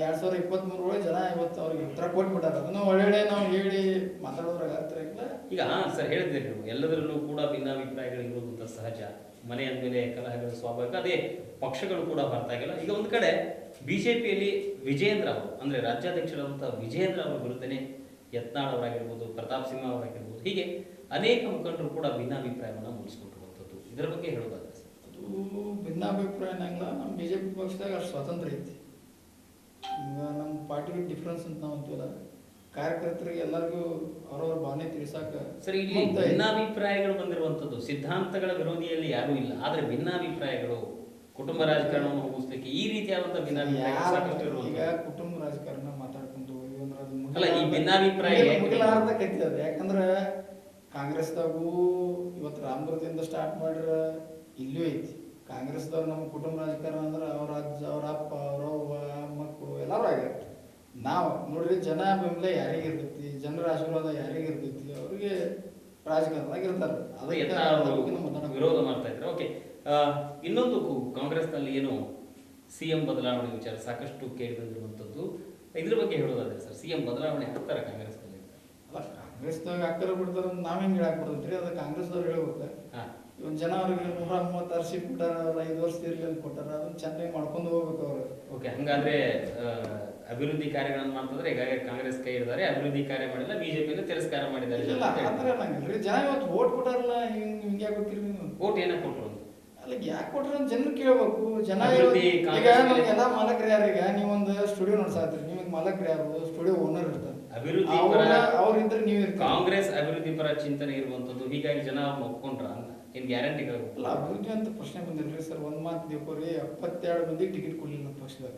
ಎರಡು ಸಾವಿರದ ಇಪ್ಪತ್ತ್ಮೂರೊಳಗೆ ಜನ ಇವತ್ತು ಅವ್ರಿಗೆ ಉತ್ತರ ಕೊಟ್ಬಿಟ್ಟಾರೆ. ಅದನ್ನು ಒಳ್ಳೆ ನಾವು ಹೇಳಿ ಮಾತಾಡೋದ್ರಾಗ ಇಲ್ಲ ಈಗ ಸರ್, ಹೇಳಿದ್ರಿ ನೀವು. ಎಲ್ಲದರಲ್ಲೂ ಕೂಡ ಭಿನ್ನಾಭಿಪ್ರಾಯಗಳು ಇರೋದು ಅಂತ ಸಹಜ. ಮನೆ ಅಂದಮೇಲೆ ಕಲಹಗಳು ಸ್ವಾಭಾವಿಕ. ಅದೇ ಪಕ್ಷಗಳು ಕೂಡ ಬರ್ತಾ ಆಗಿಲ್ಲ. ಈಗ ಒಂದು ಕಡೆ ಬಿ ಜೆ ಪಿಯಲ್ಲಿ ವಿಜೇಂದ್ರ ಅವರು, ಅಂದರೆ ರಾಜ್ಯಾಧ್ಯಕ್ಷರಾದಂಥ ವಿಜೇಂದ್ರ ಅವರ ವಿರುದ್ಧನೇ ಯತ್ನಾಳ್ ಅವರಾಗಿರ್ಬೋದು ಪ್ರತಾಪ್ ಸಿಂಹ ಅವರಾಗಿರ್ಬೋದು ಹೀಗೆ ಅನೇಕ ಮುಖಂಡರು ಕೂಡ ಭಿನ್ನಾಭಿಪ್ರಾಯವನ್ನು ಮೂಡಿಸ್ಕೊಂಡಿರುವಂಥದ್ದು ಇದರ ಬಗ್ಗೆ ಹೇಳೋದಾದ್ರೆ ಅದು ಭಿನ್ನಾಭಿಪ್ರಾಯ ಅನ್ನಂಗಿಲ್ಲ. ನಮ್ಮ ಬಿ ಜೆ ಪಿ ಪಕ್ಷದಾಗ ಅಷ್ಟು ಸ್ವಾತಂತ್ರ್ಯ ಐತಿ. ಈಗ ನಮ್ಮ ಪಾರ್ಟಿಗೆ ಡಿಫ್ರೆನ್ಸ್ ಅಂತ ನಾವು ಅಂತೀವಲ್ಲ ಕಾರ್ಯಕರ್ತರಿಗೆ ಎಲ್ಲರಿಗೂ ಅವರವ್ರ ಭಾವನೆ ತಿಳಿಸಾಕ ಸರಿ ಇಲ್ಲಿ. ಭಿನ್ನಾಭಿಪ್ರಾಯಗಳು ಬಂದಿರುವಂಥದ್ದು ಸಿದ್ಧಾಂತಗಳ ವಿರೋಧಿಯಲ್ಲಿ ಯಾರೂ ಇಲ್ಲ. ಆದರೆ ಭಿನ್ನಾಭಿಪ್ರಾಯಗಳು ಕುಟುಂಬ ರಾಜಕಾರಣವನ್ನು ಹೋಗಿಸ್ಲಿಕ್ಕೆ ಈ ರೀತಿಯಾದಂಥ ಭಿನ್ನಾಭಿಪ್ರಾಯ ಈಗ ಕುಟುಂಬ ರಾಜಕಾರಣ ಮಾತಾಡ್ಕೊಂಡು ಹೋಗ್ತೀವಿ ಅಂದ್ರೆ ಅದು ಅಲ್ಲ, ಈ ಭಿನ್ನಾಭಿಪ್ರಾಯ ಮುಗಿಲಾರ್ದ ಯಾಕಂದ್ರೆ ಕಾಂಗ್ರೆಸ್ದಾಗೂ ಇವತ್ತು ರಾಮದುರ್ಗದಿಂದ ಸ್ಟಾರ್ಟ್ ಮಾಡ್ರ ಇಲ್ಲೂ ಐತಿ. ಕಾಂಗ್ರೆಸ್ದವ್ರು ನಮ್ಮ ಕುಟುಂಬ ರಾಜಕಾರಣ ಅಂದ್ರೆ ಅವ್ರ ಅಜ್ಜ ಅವ್ರ ಅಪ್ಪ ಅವ್ರ ಅವ್ವ ಮಕ್ಕಳು ಎಲ್ಲರೂ ಆಗ್ಯಾರ ನಾವು ನೋಡ್ರಿ ಜನ ಬೆಂಬಲ ಯಾರಿಗೆ ಇರ್ತೈತಿ ಜನರ ಆಶೀರ್ವಾದ ಯಾರಿಗೆ ಇರ್ತೈತಿ ಅವ್ರಿಗೆ ರಾಜಕಾರಣದಾಗ ಇರ್ತಾರೆ ಅದು ಎಲ್ಲ ವಿರೋಧ ಮಾಡ್ತಾ ಇದ್ದಾರೆ ಓಕೆ ಇನ್ನೊಂದು ಕಾಂಗ್ರೆಸ್ನಲ್ಲಿ ಏನು ಸಿ ಎಂ ಬದಲಾವಣೆ ವಿಚಾರ ಸಾಕಷ್ಟು ಕೇಳಿ ಬಂದಿರುವಂಥದ್ದು. ಇದ್ರ ಬಗ್ಗೆ ಹೇಳೋದಾದ್ರೆ ಸರ್ ಸಿ ಎಂ ಬದಲಾವಣೆ ಆಗ್ತಾರೆ ಕಾಂಗ್ರೆಸ್ ಅಲ್ಲ ಕಾಂಗ್ರೆಸ್ದಾಗ ಹಾಕ್ತಾರ ಬಿಡ್ತಾರ ನಾವೇನ್ ಹೇಳಕ್ ಬರ್ತೈತ್ರಿ ಅದು ಕಾಂಗ್ರೆಸ್ದವ್ರು ಹೇಳ್ಬೇಕು. ಇವನ್ ಜನ ಅವ್ರಿಗೆ ನೂರ ಮೂವತ್ತಾರು ಸೀಟ್ ಕೊಟ್ಟಾರ ಅವ್ರ ಐದು ವರ್ಷ ಇರ್ಲಿ ಅಂತ ಕೊಟ್ಟಾರ ಅದನ್ನ ಚೆನ್ನಾಗಿ ಮಾಡ್ಕೊಂಡು ಹೋಗ್ಬೇಕು ಅವ್ರು. ಓಕೆ ಹಂಗಾದ್ರೆ ಅಭಿವೃದ್ಧಿ ಕಾರ್ಯಗಳನ್ನು ಮಾಡ್ತಿದ್ರೆ ಈಗಾಗಲೇ ಕಾಂಗ್ರೆಸ್ ಕೈ ಇದ್ದಾರೆ ಅಭಿವೃದ್ಧಿ ಕಾರ್ಯ ಮಾಡಿಲ್ಲ ಬಿಜೆಪಿ ತಿರಸ್ಕಾರ ಮಾಡಿದ್ದಾರೆ ಇಲ್ಲ ಆ ಥರ ಅನ್ನಂಗಿಲ್ರಿ ಜನ ಇವತ್ತು ವೋಟ್ ಕೊಟ್ಟಾರಲ್ಲ ಹಿಂಗ್ ಹಿಂಗೆ ಗೊತ್ತಿರಿ ನೀವು? ಓಟ್ ಏನಕ್ಕೆ ಕೊಟ್ಟರು ಅಂತ? ಅಲ್ಲ ಯಾಕೆ ಕೊಟ್ರ ಅಂತ ಜನ ಕೇಳ್ಬೇಕು ಜನ ಈಗ ಕಾಂಗ್ರೆಸ್ ನಮ್ಗೆಲ್ಲ ಮಾಲಕರು ಯಾರೀಗ ನೀವೊಂದು ಸ್ಟುಡಿಯೋ ನೋಡ್ಸಾತ್ರಿ ಮಾಲಕರು ಯಾರು? ಸ್ಟುಡಿಯೋ ಓನರ್ ಇರ್ತಾರೆ. ಅಭಿವೃದ್ಧಿ ಅವ್ರ ಪರ- ಅವ್ರಿದ್ರೆ ನೀವು ಇರ್ತೀರಿ. ಕಾಂಗ್ರೆಸ್ ಅಭಿವೃದ್ಧಿ ಪರ ಚಿಂತನೆ ಇರುವಂತದ್ದು ಹೀಗಾಗಿ ಜನ ಒಪ್ಕೊಂಡ್ರ ಅಂತ. ಏನ್ ಗ್ಯಾರಂಟಿ ಅಲ್ಲ ಅಭಿವೃದ್ಧಿ ಅಂತ ಪ್ರಶ್ನೆ ಬಂದಿಲ್ರಿ ಸರ್. ಒಂದ್ ಮಾತು ದೇವ್ರಿ ಎಪ್ಪತ್ತೆರಡು ಮಂದಿಗೆ ಟಿಕೆಟ್ ಕೊಡ್ಲಿಲ್ಲ ನಮ್ಮ ಪಕ್ಷದಾಗ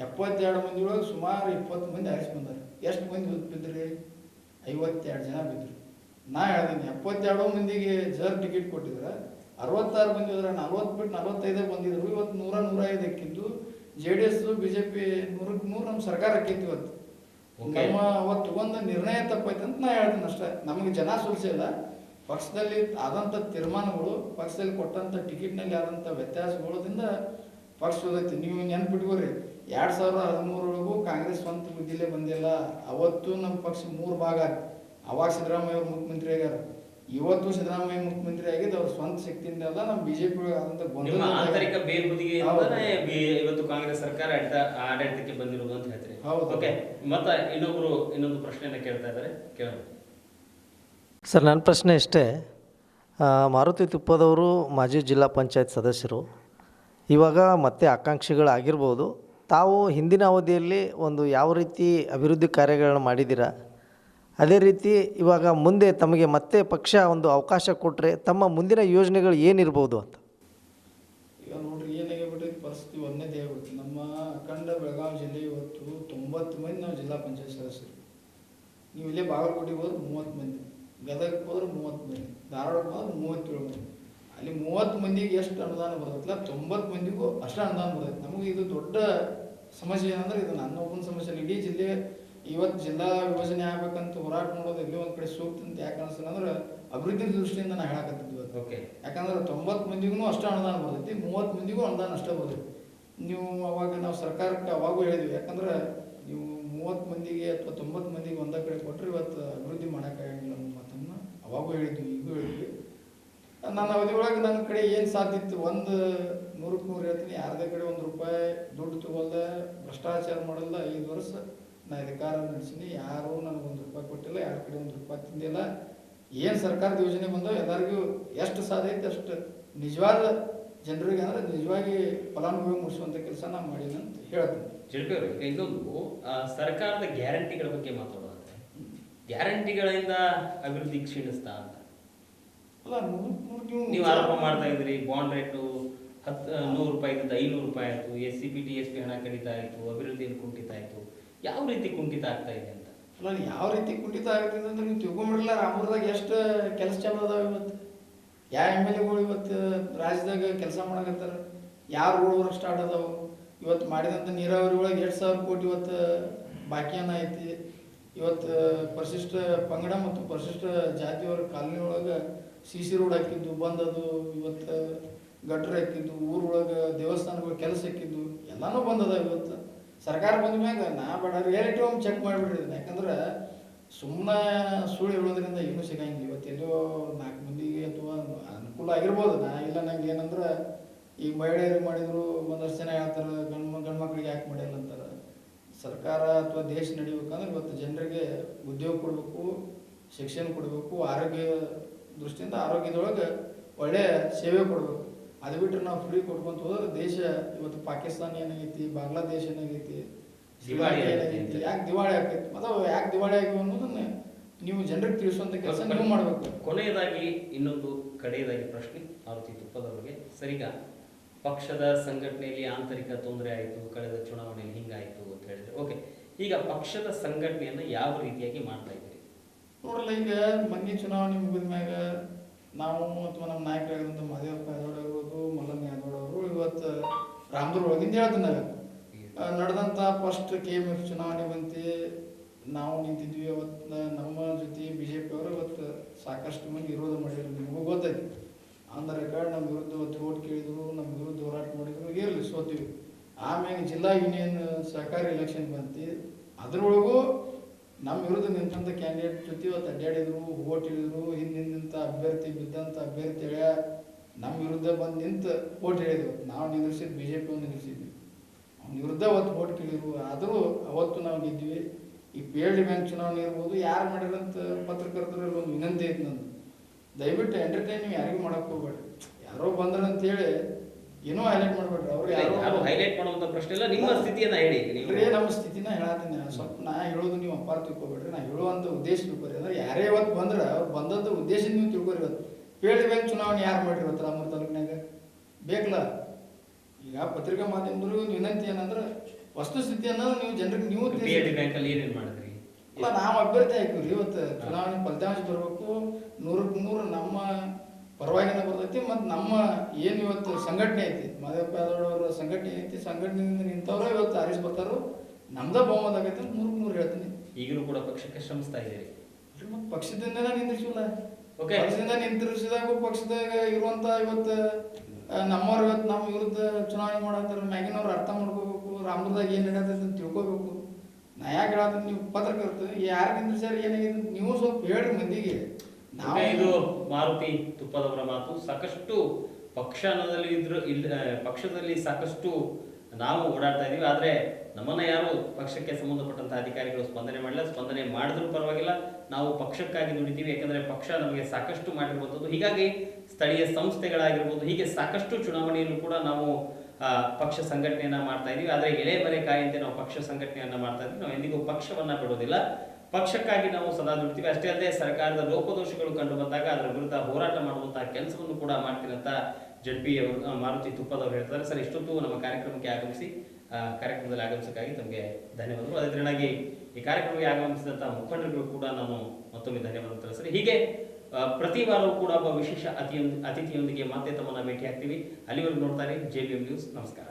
ಎಪ್ಪತ್ತೆರಡು ಮಂದಿ ಒಳಗೆ ಸುಮಾರು ಇಪ್ಪತ್ತು ಮಂದಿ ಆರಿಸಿ ಬಂದಾರ. ಎಷ್ಟು ಮಂದಿ ಬಿದ್ದ್ರಿ ಬಿದ್ರಿ? ಐವತ್ತೆರಡು ಜನ ಬಿದ್ದರು ನಾ ಹೇಳ್ತೀನಿ ಎಪ್ಪತ್ತೆರಡು ಮಂದಿಗೆ ಜರ್ ಟಿಕೆಟ್ ಕೊಟ್ಟಿದ್ರೆ ಅರವತ್ತಾರು ಮಂದಿ ಹೋದ್ರೆ ನಲ್ವತ್ತು ಬಿಟ್ಟು ನಲ್ವತ್ತೈದೇ ಬಂದಿದ್ರು. ಇವತ್ತು ನೂರ ನೂರ ಐದು ಹಾಕಿದ್ದು J D S B J P ನೂರಕ್ಕೆ ನೂರು ನಮ್ಮ ಸರ್ಕಾರ ಹಾಕೈತಿ ಇವತ್ತು. ನಮ್ಮ ಅವತ್ತು ಒಂದು ನಿರ್ಣಯ ತಪ್ಪೈತೆ ಅಂತ ನಾ ಹೇಳ್ತೀನಿ ಅಷ್ಟೇ. ನಮಗೆ ಜನ ಸೋಲ್ಸಿಲ್ಲ. ಪಕ್ಷದಲ್ಲಿ ಆದಂಥ ತೀರ್ಮಾನಗಳು ಪಕ್ಷದಲ್ಲಿ ಕೊಟ್ಟಂಥ ಟಿಕೆಟ್ನಲ್ಲಿ ಆದಂಥ ವ್ಯತ್ಯಾಸಗಳದಿಂದ ಪಕ್ಷ ಹೋದೈತಿ ನೀವು ನೆನ್ಪಿಟ್ಕೋರಿ ಎರಡು ಸಾವಿರದ ಹದಿಮೂರೊಳಗೂ ಕಾಂಗ್ರೆಸ್ ಸ್ವಂತ ಬುದ್ಧಿಲೇ ಬಂದಿಲ್ಲ. ಅವತ್ತು ನಮ್ಮ ಪಕ್ಷ ಮೂರು ಭಾಗ ಆವಾಗ ಅವಾಗ ಸಿದ್ದರಾಮಯ್ಯ ಅವರು ಮುಖ್ಯಮಂತ್ರಿ ಆಗ್ಯಾರ. ಇವತ್ತು ಸಿದ್ದರಾಮಯ್ಯ ಮುಖ್ಯಮಂತ್ರಿ ಆಗಿದ್ದು ಅವ್ರ ಸ್ವಂತ ಶಕ್ತಿಯಿಂದ ಅಲ್ಲ ನಮ್ಮ ಬಿಜೆಪಿ ಆದಂತ ನಿಮ್ಮ ಆಂತರಿಕ ಬೇರ್ಬುದಿಗೆ ಹೌದು. ಇವತ್ತು ಕಾಂಗ್ರೆಸ್ ಸರ್ಕಾರ ಆಡಳಿತ ಆಡಳಿತಕ್ಕೆ ಬಂದಿರೋದು ಅಂತ ಹೇಳ್ತೀರಿ. ಹೌದು. ಓಕೆ ಮತ್ತ ಇನ್ನೊಬ್ರು ಇನ್ನೊಂದು ಪ್ರಶ್ನೆಯನ್ನ ಕೇಳ್ತಾ ಇದ್ದಾರೆ. ಕೇಳೋಣ. ಸರ್ ನನ್ನ ಪ್ರಶ್ನೆ ಇಷ್ಟೇ. ಆ, ಮಾರುತಿ ತುಪ್ಪದವರು ಮಾಜಿ ಜಿಲ್ಲಾ ಪಂಚಾಯತ್ ಸದಸ್ಯರು. ಇವಾಗ ಮತ್ತೆ ಆಕಾಂಕ್ಷಿಗಳಾಗಿರ್ಬೋದು. ತಾವು ಹಿಂದಿನ ಅವಧಿಯಲ್ಲಿ ಒಂದು ಯಾವ ರೀತಿ ಅಭಿವೃದ್ಧಿ ಕಾರ್ಯಗಳನ್ನು ಮಾಡಿದ್ದೀರಾ? ಅದೇ ರೀತಿ ಇವಾಗ ಮುಂದೆ ತಮಗೆ ಮತ್ತೆ ಪಕ್ಷ ಒಂದು ಅವಕಾಶ ಕೊಟ್ಟರೆ ತಮ್ಮ ಮುಂದಿನ ಯೋಜನೆಗಳು ಏನಿರ್ಬೋದು ಅಂತ? ಈಗ ನೋಡ್ರಿ ಏನಾಗಿಬಿಟ್ಟೈತಿ ಪರಿಸ್ಥಿತಿ ಒಂದೇ ಆಗ್ಬಿಡ್ತು ನಮ್ಮ ಅಖಂಡ ಬೆಳಗಾವಿ ಜಿಲ್ಲೆ ಇವತ್ತು ತೊಂಬತ್ತು ಮಂದಿ ನಾವು ಜಿಲ್ಲಾ ಪಂಚಾಯತ್ ಸದಸ್ಯರು. ನೀವು ಇಲ್ಲೇ ಬಾಗಲಕೋಟೆಗೆ ಹೋದ್ರೆ ಮೂವತ್ತು ಮಂದಿ, ಗದಗಕ್ಕೆ ಹೋದ್ರೆ ಮೂವತ್ತು ಮಂದಿ, ಧಾರವಾಡಕ್ಕೆ ಹೋದ್ರೆ ಮೂವತ್ತೇಳು ಮಂದಿ. ಅಲ್ಲಿ ಮೂವತ್ತು ಮಂದಿಗೆ ಎಷ್ಟು ಅನುದಾನ ಬರುತ್ತಲ್ಲ, ತೊಂಬತ್ತು ಮಂದಿಗೂ ಅಷ್ಟು ಅನುದಾನ ಬರುತ್ತೆ. ನಮಗೆ ಇದು ದೊಡ್ಡ ಸಮಸ್ಯೆ ಏನಂದ್ರೆ, ಇದು ನನ್ನ ಒಬ್ಬನ ಸಮಸ್ಯೆ. ಇಡೀ ಜಿಲ್ಲೆ ಇವತ್ತು ಜಿಲ್ಲಾ ವಿಭಜನೆ ಆಗ್ಬೇಕಂತ ಹೋರಾಟ ಮಾಡೋದು ಎಲ್ಲೋ ಒಂದು ಕಡೆ ಸೂಕ್ತ ಅಂತ ಯಾಕೆ ಅನಿಸ್ತದೆ ಅಂದ್ರೆ ಅಭಿವೃದ್ಧಿ ದೃಷ್ಟಿಯಿಂದ ನಾ ಹೇಳಕತ್ತಿದ್ವಿ ಇವತ್ತು. ಓಕೆ. ಯಾಕಂದ್ರೆ ತೊಂಬತ್ತು ಮಂದಿಗೂ ಅಷ್ಟೇ ಅನುದಾನ ಬರ್ತೈತಿ ಮೂವತ್ತು ಮಂದಿಗೂ ಅನುದಾನ ಅಷ್ಟೇ ಬರ್ತೈತಿ. ನೀವು ಅವಾಗ ನಾವು ಸರ್ಕಾರಕ್ಕೆ ಅವಾಗೂ ಹೇಳಿದ್ವಿ ಯಾಕಂದ್ರೆ ನೀವು ಮೂವತ್ತು ಮಂದಿಗೆ ಅಥವಾ ತೊಂಬತ್ತು ಮಂದಿಗೆ ಒಂದ ಕಡೆ ಕೊಟ್ಟರೆ ಇವತ್ತು ಅಭಿವೃದ್ಧಿ ಮಾಡೋಕ್ಕಾಗಿಲ್ಲ ಅನ್ನೋ ಮಾತನ್ನು ಅವಾಗೂ ಹೇಳಿದ್ವಿ ಈಗೂ ಹೇಳಿದ್ವಿ. ನನ್ನ ಅವಧಿ ಒಳಗೆ ನನ್ನ ಕಡೆ ಏನು ಸಾಧ್ಯ ಇತ್ತು? ಒಂದು ನೂರಕ್ಕೆ ನೂರು ಹೇಳ್ತೀನಿ ಯಾರದೇ ಕಡೆ ಒಂದು ರೂಪಾಯಿ ದುಡ್ಡು ತಗೊಳ್ದೆ ಭ್ರಷ್ಟಾಚಾರ ಮಾಡಲ್ಲ ಐದು ವರ್ಷ ನಾ ಅಧಿಕಾರ ನಡೆಸೀನಿ ಯಾರೂ ನನಗೆ ಒಂದು ರೂಪಾಯಿ ಕೊಟ್ಟಿಲ್ಲ ಯಾರ ಕಡೆ ಒಂದು ರೂಪಾಯಿ ತಿಂದಿಲ್ಲ. ಏನು ಸರ್ಕಾರದ ಯೋಜನೆ ಬಂದೋ ಎಲ್ಲರಿಗೂ ಎಷ್ಟು ಸಾಧ್ಯ ಐತೆ ಅಷ್ಟು ನಿಜವಾದ ಜನರಿಗೆ ಅಂದ್ರೆ ನಿಜವಾಗಿ ಫಲಾನುಭವಿ ಮುಗಿಸುವಂಥ ಕೆಲಸ ನಾನು ಮಾಡೀನಿ ಅಂತ ಹೇಳ್ತೀನಿ. ಈಗ ಇನ್ನೊಂದು ಸರ್ಕಾರದ ಗ್ಯಾರಂಟಿಗಳ ಬಗ್ಗೆ ಮಾತಾಡೋದಾದ್ರೆ ಗ್ಯಾರಂಟಿಗಳಿಂದ ಅಭಿವೃದ್ಧಿ ಕ್ಷೀಣಿಸ್ತಾ ಅಂತ. ಅಲ್ಲ ನೀವು ಆರೋಪ ಮಾಡ್ತಾ ಇದ್ರಿ ಬಾಂಡ್ ರೇಟು ಹತ್ತು ನೂರು ರೂಪಾಯಿ ಐನೂರು ರೂಪಾಯಿ ಆಯಿತು S C P T S P ಹಣ ಕಡಿತ ಆಯಿತು ಅಭಿವೃದ್ಧಿಯಲ್ಲಿ ಕುಂಠಿತ ಆಯಿತು. ಯಾವ ರೀತಿ ಕುಂಠಿತ ಆಗ್ತಾ ಇದೆ ಅಂತ? ನಾನು ಯಾವ ರೀತಿ ಕುಂಠಿತ ಆಗ್ತಿದೆ ಅಂದ್ರೆ ನೀವು ತಿಳ್ಕೊಂಬಿಡಲ್ಲ ರಾಮಪುರದಾಗ ಎಷ್ಟು ಕೆಲಸ ಚಾಲು ಅದಾವೆ ಇವತ್ತು? ಯಾವ ಎಂ ಎಲ್ ಎಗಳು ಇವತ್ತು ರಾಜ್ಯದಾಗ ಕೆಲಸ ಮಾಡಕತ್ತಾರ? ಯಾರು ರೋಡ್ ವರ್ಕ್ ಸ್ಟಾರ್ಟ್ ಅದಾವೆ? ಇವತ್ತು ಮಾಡಿದಂಥ ನೀರಾವರಿ ಒಳಗೆ ಎರಡು ಸಾವಿರ ಕೋಟಿ ಇವತ್ತು ಬಾಕಿಯನ್ನ ಐತಿ. ಇವತ್ತು ಪರಿಶಿಷ್ಟ ಪಂಗಡ ಮತ್ತು ಪರಿಶಿಷ್ಟ ಜಾತಿಯವರ ಕಾಲನಿ ಒಳಗೆ ಸಿ ಸಿ ರೋಡ್ ಹಾಕಿದ್ದು ಬಂದದು ಇವತ್ತು ಗಟ್ರ ಹಾಕಿದ್ದು ಊರೊಳಗೆ ದೇವಸ್ಥಾನಗಳು ಕೆಲಸ ಹಾಕಿದ್ದು, ಎಲ್ಲನೂ ಬಂದದ ಇವತ್ತು. ಸರ್ಕಾರ ಬಂದ ಮ್ಯಾಗ ನಾ ಬೇಡ ರಿಯಾಲಿಟಿ ಒಮ್ಮೆ ಚೆಕ್ ಮಾಡಿಬಿಡ್ರಿ ಯಾಕಂದ್ರೆ ಸುಮ್ಮನೆ ಸುಳ್ಳು ಹೇಳೋದ್ರಿಂದ ಏನೂ ಸಿಗಂಗಿಲ್ಲ. ಇವತ್ತೆಲ್ಲೋ ನಾಲ್ಕು ಮಂದಿಗೆ ಅಥವಾ ಅನುಕೂಲ ಆಗಿರ್ಬೋದು. ನಾ ಇಲ್ಲ ನಂಗೆ ಏನಂದ್ರೆ ಈಗ ಮಹಿಳೆಯರು ಮಾಡಿದ್ರು ಒಂದಷ್ಟು ಜನ ಹೇಳ್ತಾರೆ, ಗಂಡು ಗಂಡು ಮಕ್ಳಿಗೆ ಯಾಕೆ ಮಾಡಿಲ್ಲ ಅಂತಾರೆ. ಸರ್ಕಾರ ಅಥವಾ ದೇಶ ನಡಿಬೇಕಂದ್ರೆ ಇವತ್ತು ಜನರಿಗೆ ಉದ್ಯೋಗ ಕೊಡಬೇಕು, ಶಿಕ್ಷಣ ಕೊಡಬೇಕು, ಆರೋಗ್ಯ ದೃಷ್ಟಿಯಿಂದ ಆರೋಗ್ಯದೊಳಗೆ ಒಳ್ಳೆಯ ಸೇವೆ ಕೊಡಬೇಕು. ಅದು ಬಿಟ್ಟರೆ ನಾವು ಫ್ರೀ ಕೊಟ್ಕೊಂತ ಹೋದ್ರೆ ದೇಶ ಇವತ್ತು ಪಾಕಿಸ್ತಾನ ಏನಾಗೈತಿ ಬಾಂಗ್ಲಾದೇಶ ಏನಾಗೈತಿ ಶ್ರೀಲಂಕಾ. ಯಾಕೆ ದಿವಾಳಿ ಆಗ್ತೈತಿ? ಮತ್ತು ಯಾಕೆ ದಿವಾಳಿ ಆಗಿ ಅನ್ನೋದನ್ನ ನೀವು ಜನರಿಗೆ ತಿಳಿಸುವಂತ ಕೆಲಸ ನೀವು ಮಾಡಬೇಕು. ಕೊನೆಯದಾಗಿ ಇನ್ನೊಂದು ಕಡೆಯದಾಗಿ ಪ್ರಶ್ನೆ ಮಾರುತಿ ತುಪ್ಪದವರಿಗೆ. ಸರಿಗ ಪಕ್ಷದ ಸಂಘಟನೆಯಲ್ಲಿ ಆಂತರಿಕ ತೊಂದರೆ ಆಯಿತು ಕಳೆದ ಚುನಾವಣೆಯಲ್ಲಿ ಹಿಂಗಾಯಿತು ಅಂತ ಹೇಳಿದ್ರೆ ಓಕೆ. ಈಗ ಪಕ್ಷದ ಸಂಘಟನೆಯನ್ನು ಯಾವ ರೀತಿಯಾಗಿ ಮಾಡ್ತಾ ಇದ್ದೀರಿ? ನೋಡಲ್ಲ ಈಗ ಮೊನ್ನೆ ಚುನಾವಣೆ ಮುಗಿದ ಮ್ಯಾಗ ನಾವು ಅಥವಾ ನಮ್ಮ ನಾಯಕರಾಗಿರುವಂಥ ಮಹದೇವಪ್ಪ ಯಾದವ್ ಆಗಿರ್ಬೋದು, ಮಲ್ಲಣ್ಣ ಯಾದವ್ ಅವರು ಇವತ್ತು ರಾಮದುರ್ ಒಳಗಿಂದ ಹೇಳ್ತೀನಿ ನಡೆದಂಥ ಫಸ್ಟ್ ಕೆ ಎಂ ಎಫ್ ಚುನಾವಣೆ ಬಂತಿ ನಾವು ನಿಂತಿದ್ವಿ ಅವತ್ತು ನಮ್ಮ ಜೊತೆ ಬಿ ಜೆ ಪಿ ಅವರು ಇವತ್ತು ಸಾಕಷ್ಟು ಮಂದಿ ವಿರೋಧ ಮಾಡಿದ್ರು ನಿಮಗೂ ಗೊತ್ತೈತಿ ಆನ್ ರೆಕಾರ್ಡ್ ನಮ್ಮ ವಿರುದ್ಧ ಅವತ್ತು ಕೇಳಿದ್ರು, ನಮ್ಮ ವಿರುದ್ಧ ಹೋರಾಟ ಮಾಡಿದ್ರು ಇರಲಿ ಸೋತೀವಿ ಆಮೇಲೆ ಜಿಲ್ಲಾ ಯೂನಿಯನ್ ಸಹಕಾರಿ ಎಲೆಕ್ಷನ್ ಬಂತಿ, ಅದ್ರೊಳಗೂ ನಮ್ಮ ವಿರುದ್ಧ ನಿಂತಂಥ ಕ್ಯಾಂಡಿಡೇಟ್ ಜೊತೆ ಇವತ್ತು ಅಡ್ಡಾಡಿದ್ರು ಓಟ್ ಹೇಳಿದ್ರು, ಹಿಂದೆ ನಿಂತ ಅಭ್ಯರ್ಥಿ ಬಿದ್ದಂಥ ಅಭ್ಯರ್ಥಿ ಹೇಳ್ಯ, ನಮ್ಮ ವಿರುದ್ಧ ಬಂದು ನಿಂತು ಓಟ್ ಹೇಳಿದ್ರು. ನಾವು ನಿಲ್ಲಿಸಿದ್ದು ಬಿ ಜೆ ಪಿ ನಿಲ್ಲಿಸಿದ್ವಿ. ಅವ್ನ ವಿರುದ್ಧ ಅವತ್ತು ಓಟ್ ಕೇಳಿದ್ರು. ಆದರೂ ಅವತ್ತು ನಾವು ಗೆದ್ವಿ ಈ ಪಿ ಎಲ್ ಬ್ಯಾಂಕ್ ಚುನಾವಣೆ ಇರ್ಬೋದು, ಯಾರು ಮಾಡಿರಂತ ಪತ್ರಕರ್ತರಲ್ಲಿ ಒಂದು ವಿನಂತಿ ಐತೆ ನಂದು. ದಯವಿಟ್ಟು ಎಂಟರ್ಟೈನ್ ನೀವು ಯಾರಿಗೂ ಮಾಡೋಕ್ಕೆ ಹೋಗ್ಬೇಡ್ರಿ. ಯಾರೋ ಬಂದ್ರಂತೇಳಿ ಹೇಳಿ ಏನೋ ಹೈಲೈಟ್ ಮಾಡ್ಬೇಡ್ರಿ ಅವ್ರು ಯಾರು ಹೈಲೈಟ್ ಮಾಡುವಂತ ಪ್ರಶ್ನೆ ಇಲ್ಲ ನಿಮ್ಮ ಸ್ಥಿತಿಯನ್ನ ಹೇಳಿ ಇಲ್ರಿ ನಮ್ಮ ಸ್ಥಿತಿನ ಹೇಳತ್ತೀನಿ ನಾನು. ಸ್ವಲ್ಪ ನಾ ಹೇಳೋದು ನೀವು ಅಪಾರ ತಿಳ್ಕೊಬೇಡ್ರಿ. ನಾ ಹೇಳುವಂತ ಉದ್ದೇಶ ತಿಳ್ಕೊರಿ. ಅಂದ್ರೆ ಯಾರೇ ಇವತ್ತು ಬಂದ್ರೆ ಅವ್ರು ಬಂದಂಥ ಉದ್ದೇಶ ನೀವು ತಿಳ್ಕೊರಿ ಇವತ್ತು. ಪೇಳಿ ಬ್ಯಾಂಕ್ ಚುನಾವಣೆ ಯಾರು ಮಾಡ್ರಿ ಇವತ್ತು ರಾಮೂರ್ ತಾಲೂಕಿನಾಗ ಬೇಕಲ್ಲ? ಈಗ ಪತ್ರಿಕಾ ಮಾಧ್ಯಮದವ್ರಿಗೆ ಒಂದು ವಿನಂತಿ ಏನಂದ್ರೆ ವಸ್ತುಸ್ಥಿತಿಯನ್ನ ನೀವು ಜನರಿಗೆ ನೀವು ಪಿ ತಿಳಿಸಿ ಎಲ್ ಡಿ ಬ್ಯಾಂಕ್ ಅಲ್ಲಿ ಏನೇನ್ ಮಾಡಿದ್ರಿ? ಅಲ್ಲ ನಾವು ಅಭ್ಯರ್ಥಿ ಹಾಕಿವ್ರಿ ಇವತ್ತು. ಚುನಾವಣೆ ಫಲಿತಾಂಶ ಬರಬೇಕು. ನೂರಕ್ಕೆ ನೂರು ನಮ್ಮ ಪರವಾಗಿನ ಬರ್ತೈತಿ ಮತ್ತು ನಮ್ಮ ಏನು ಇವತ್ತು ಸಂಘಟನೆ ಐತಿ ಮಾದೇವಪ್ಪ ಯಾದವ್ ಅವರ ಸಂಘಟನೆ ಐತಿ ಸಂಘಟನೆಯಿಂದ ನಿಂತವ್ರ ಇವತ್ತು ಆರಿಸಿ ಬರ್ತಾರೋ ನಮ್ದ ಬಹುಮತ ಆಗೈತೆ ಮೂರು ಮೂರು ಹೇಳ್ತೀನಿ. ಈಗಲೂ ಕೂಡ ಪಕ್ಷಕ್ಕೆ ಶ್ರಮಿಸ್ತಾ ಇದ್ದೀರಿ? ಮತ್ತು ಪಕ್ಷದಿಂದ ನಿಂದಿರ್ಸಿಲ್ಲ. ಓಕೆ ಪಕ್ಷದಿಂದ ನಿಂತಿರ್ಸಿದಾಗ ಪಕ್ಷದಾಗ ಇರುವಂತ ಇವತ್ತು ನಮ್ಮವ್ರು ಇವತ್ತು ನಮ್ಮ ವಿರುದ್ಧ ಚುನಾವಣೆ ಮಾಡತ್ತಾರ ಮ್ಯಾಗಿನವ್ರು ಅರ್ಥ ಮಾಡ್ಕೋಬೇಕು ರಾಮದಾಗ ಏನು ನಡೆಯತ್ತೆ ಅಂತ ತಿಳ್ಕೋಬೇಕು. ನಾ ಯಾಕೆ ಹೇಳಾದ್ರೆ ನೀವು ಪತ್ರಕರ್ತ ಯಾರು ನಿಂದ್ರಿಸ್ಯಾರ ಏನಾಗಿದೆ ನೀವು ಸ್ವಲ್ಪ ಹೇಳ್ರಿ ಮಂದಿಗೆ. ಓಕೆ, ಇದು ಮಾರುತಿ ತುಪ್ಪದವರ ಮಾತು. ಸಾಕಷ್ಟು ಪಕ್ಷ ಅನ್ನೋದಲ್ಲಿ ಇದ್ರು ಇಲ್ಲ ಪಕ್ಷದಲ್ಲಿ ಸಾಕಷ್ಟು ನಾವು ಓಡಾಡ್ತಾ ಇದೀವಿ. ಆದ್ರೆ ನಮ್ಮನ್ನ ಯಾರು ಪಕ್ಷಕ್ಕೆ ಸಂಬಂಧಪಟ್ಟಂತ ಅಧಿಕಾರಿಗಳು ಸ್ಪಂದನೆ ಮಾಡಲ್ಲ ಸ್ಪಂದನೆ ಮಾಡಿದ್ರು ಪರವಾಗಿಲ್ಲ. ನಾವು ಪಕ್ಷಕ್ಕಾಗಿ ದುಡಿತೀವಿ ಯಾಕಂದ್ರೆ ಪಕ್ಷ ನಮಗೆ ಸಾಕಷ್ಟು ಮಾಡಿರುವಂಥದ್ದು. ಹೀಗಾಗಿ ಸ್ಥಳೀಯ ಸಂಸ್ಥೆಗಳಾಗಿರ್ಬೋದು ಹೀಗೆ ಸಾಕಷ್ಟು ಚುನಾವಣೆಯಲ್ಲೂ ಕೂಡ ನಾವು ಪಕ್ಷ ಸಂಘಟನೆಯನ್ನ ಮಾಡ್ತಾ ಇದೀವಿ. ಆದ್ರೆ ಎಳೆ ಬರೆ ಕಾಯಂತೆ ನಾವು ಪಕ್ಷ ಸಂಘಟನೆಯನ್ನ ಮಾಡ್ತಾ ಇದ್ವಿ. ನಾವು ಎಂದಿಗೂ ಪಕ್ಷವನ್ನ ಬಿಡೋದಿಲ್ಲ. ಪಕ್ಷಕ್ಕಾಗಿ ನಾವು ಸದಾ ದುಡ್ತೀವಿ. ಅಷ್ಟೇ ಅಲ್ಲದೆ ಸರ್ಕಾರದ ಲೋಪದೋಷಗಳು ಕಂಡು ಬಂದಾಗ ಅದರ ವಿರುದ್ಧ ಹೋರಾಟ ಮಾಡುವಂತಹ ಕೆಲಸವನ್ನು ಕೂಡ ಮಾಡ್ತೀನಿ ಅಂತ ಜಡ್ ಪಿ ಅವರು ಮಾರುತಿ ತುಪ್ಪದವರು ಹೇಳ್ತಾರೆ. ಸರ್, ಇಷ್ಟೊತ್ತು ನಮ್ಮ ಕಾರ್ಯಕ್ರಮಕ್ಕೆ ಆಗಮಿಸಿ ಕಾರ್ಯಕ್ರಮದಲ್ಲಿ ಆಗಮಿಸಕ್ಕಾಗಿ ತಮಗೆ ಧನ್ಯವಾದಗಳು. ಅದೇ ಈ ಕಾರ್ಯಕ್ರಮಕ್ಕೆ ಆಗಮಿಸಿದಂತಹ ಮುಖಂಡರಿಗೂ ಕೂಡ ನಾನು ಮತ್ತೊಮ್ಮೆ ಧನ್ಯವಾದ ಸರ್, ಹೀಗೆ ಪ್ರತಿ ವಾರವೂ ಕೂಡ ಒಬ್ಬ ವಿಶೇಷ ಅತಿಯೊಂದು, ಅತಿಥಿಯೊಂದಿಗೆ ಮತ್ತೆ ತಮ್ಮನ್ನು ಭೇಟಿ ಆಗ್ತೀವಿ ಅಲ್ಲಿವರೆಗೂ ನೋಡ್ತಾರೆ ಜೆ ನ್ಯೂಸ್. ನಮಸ್ಕಾರ.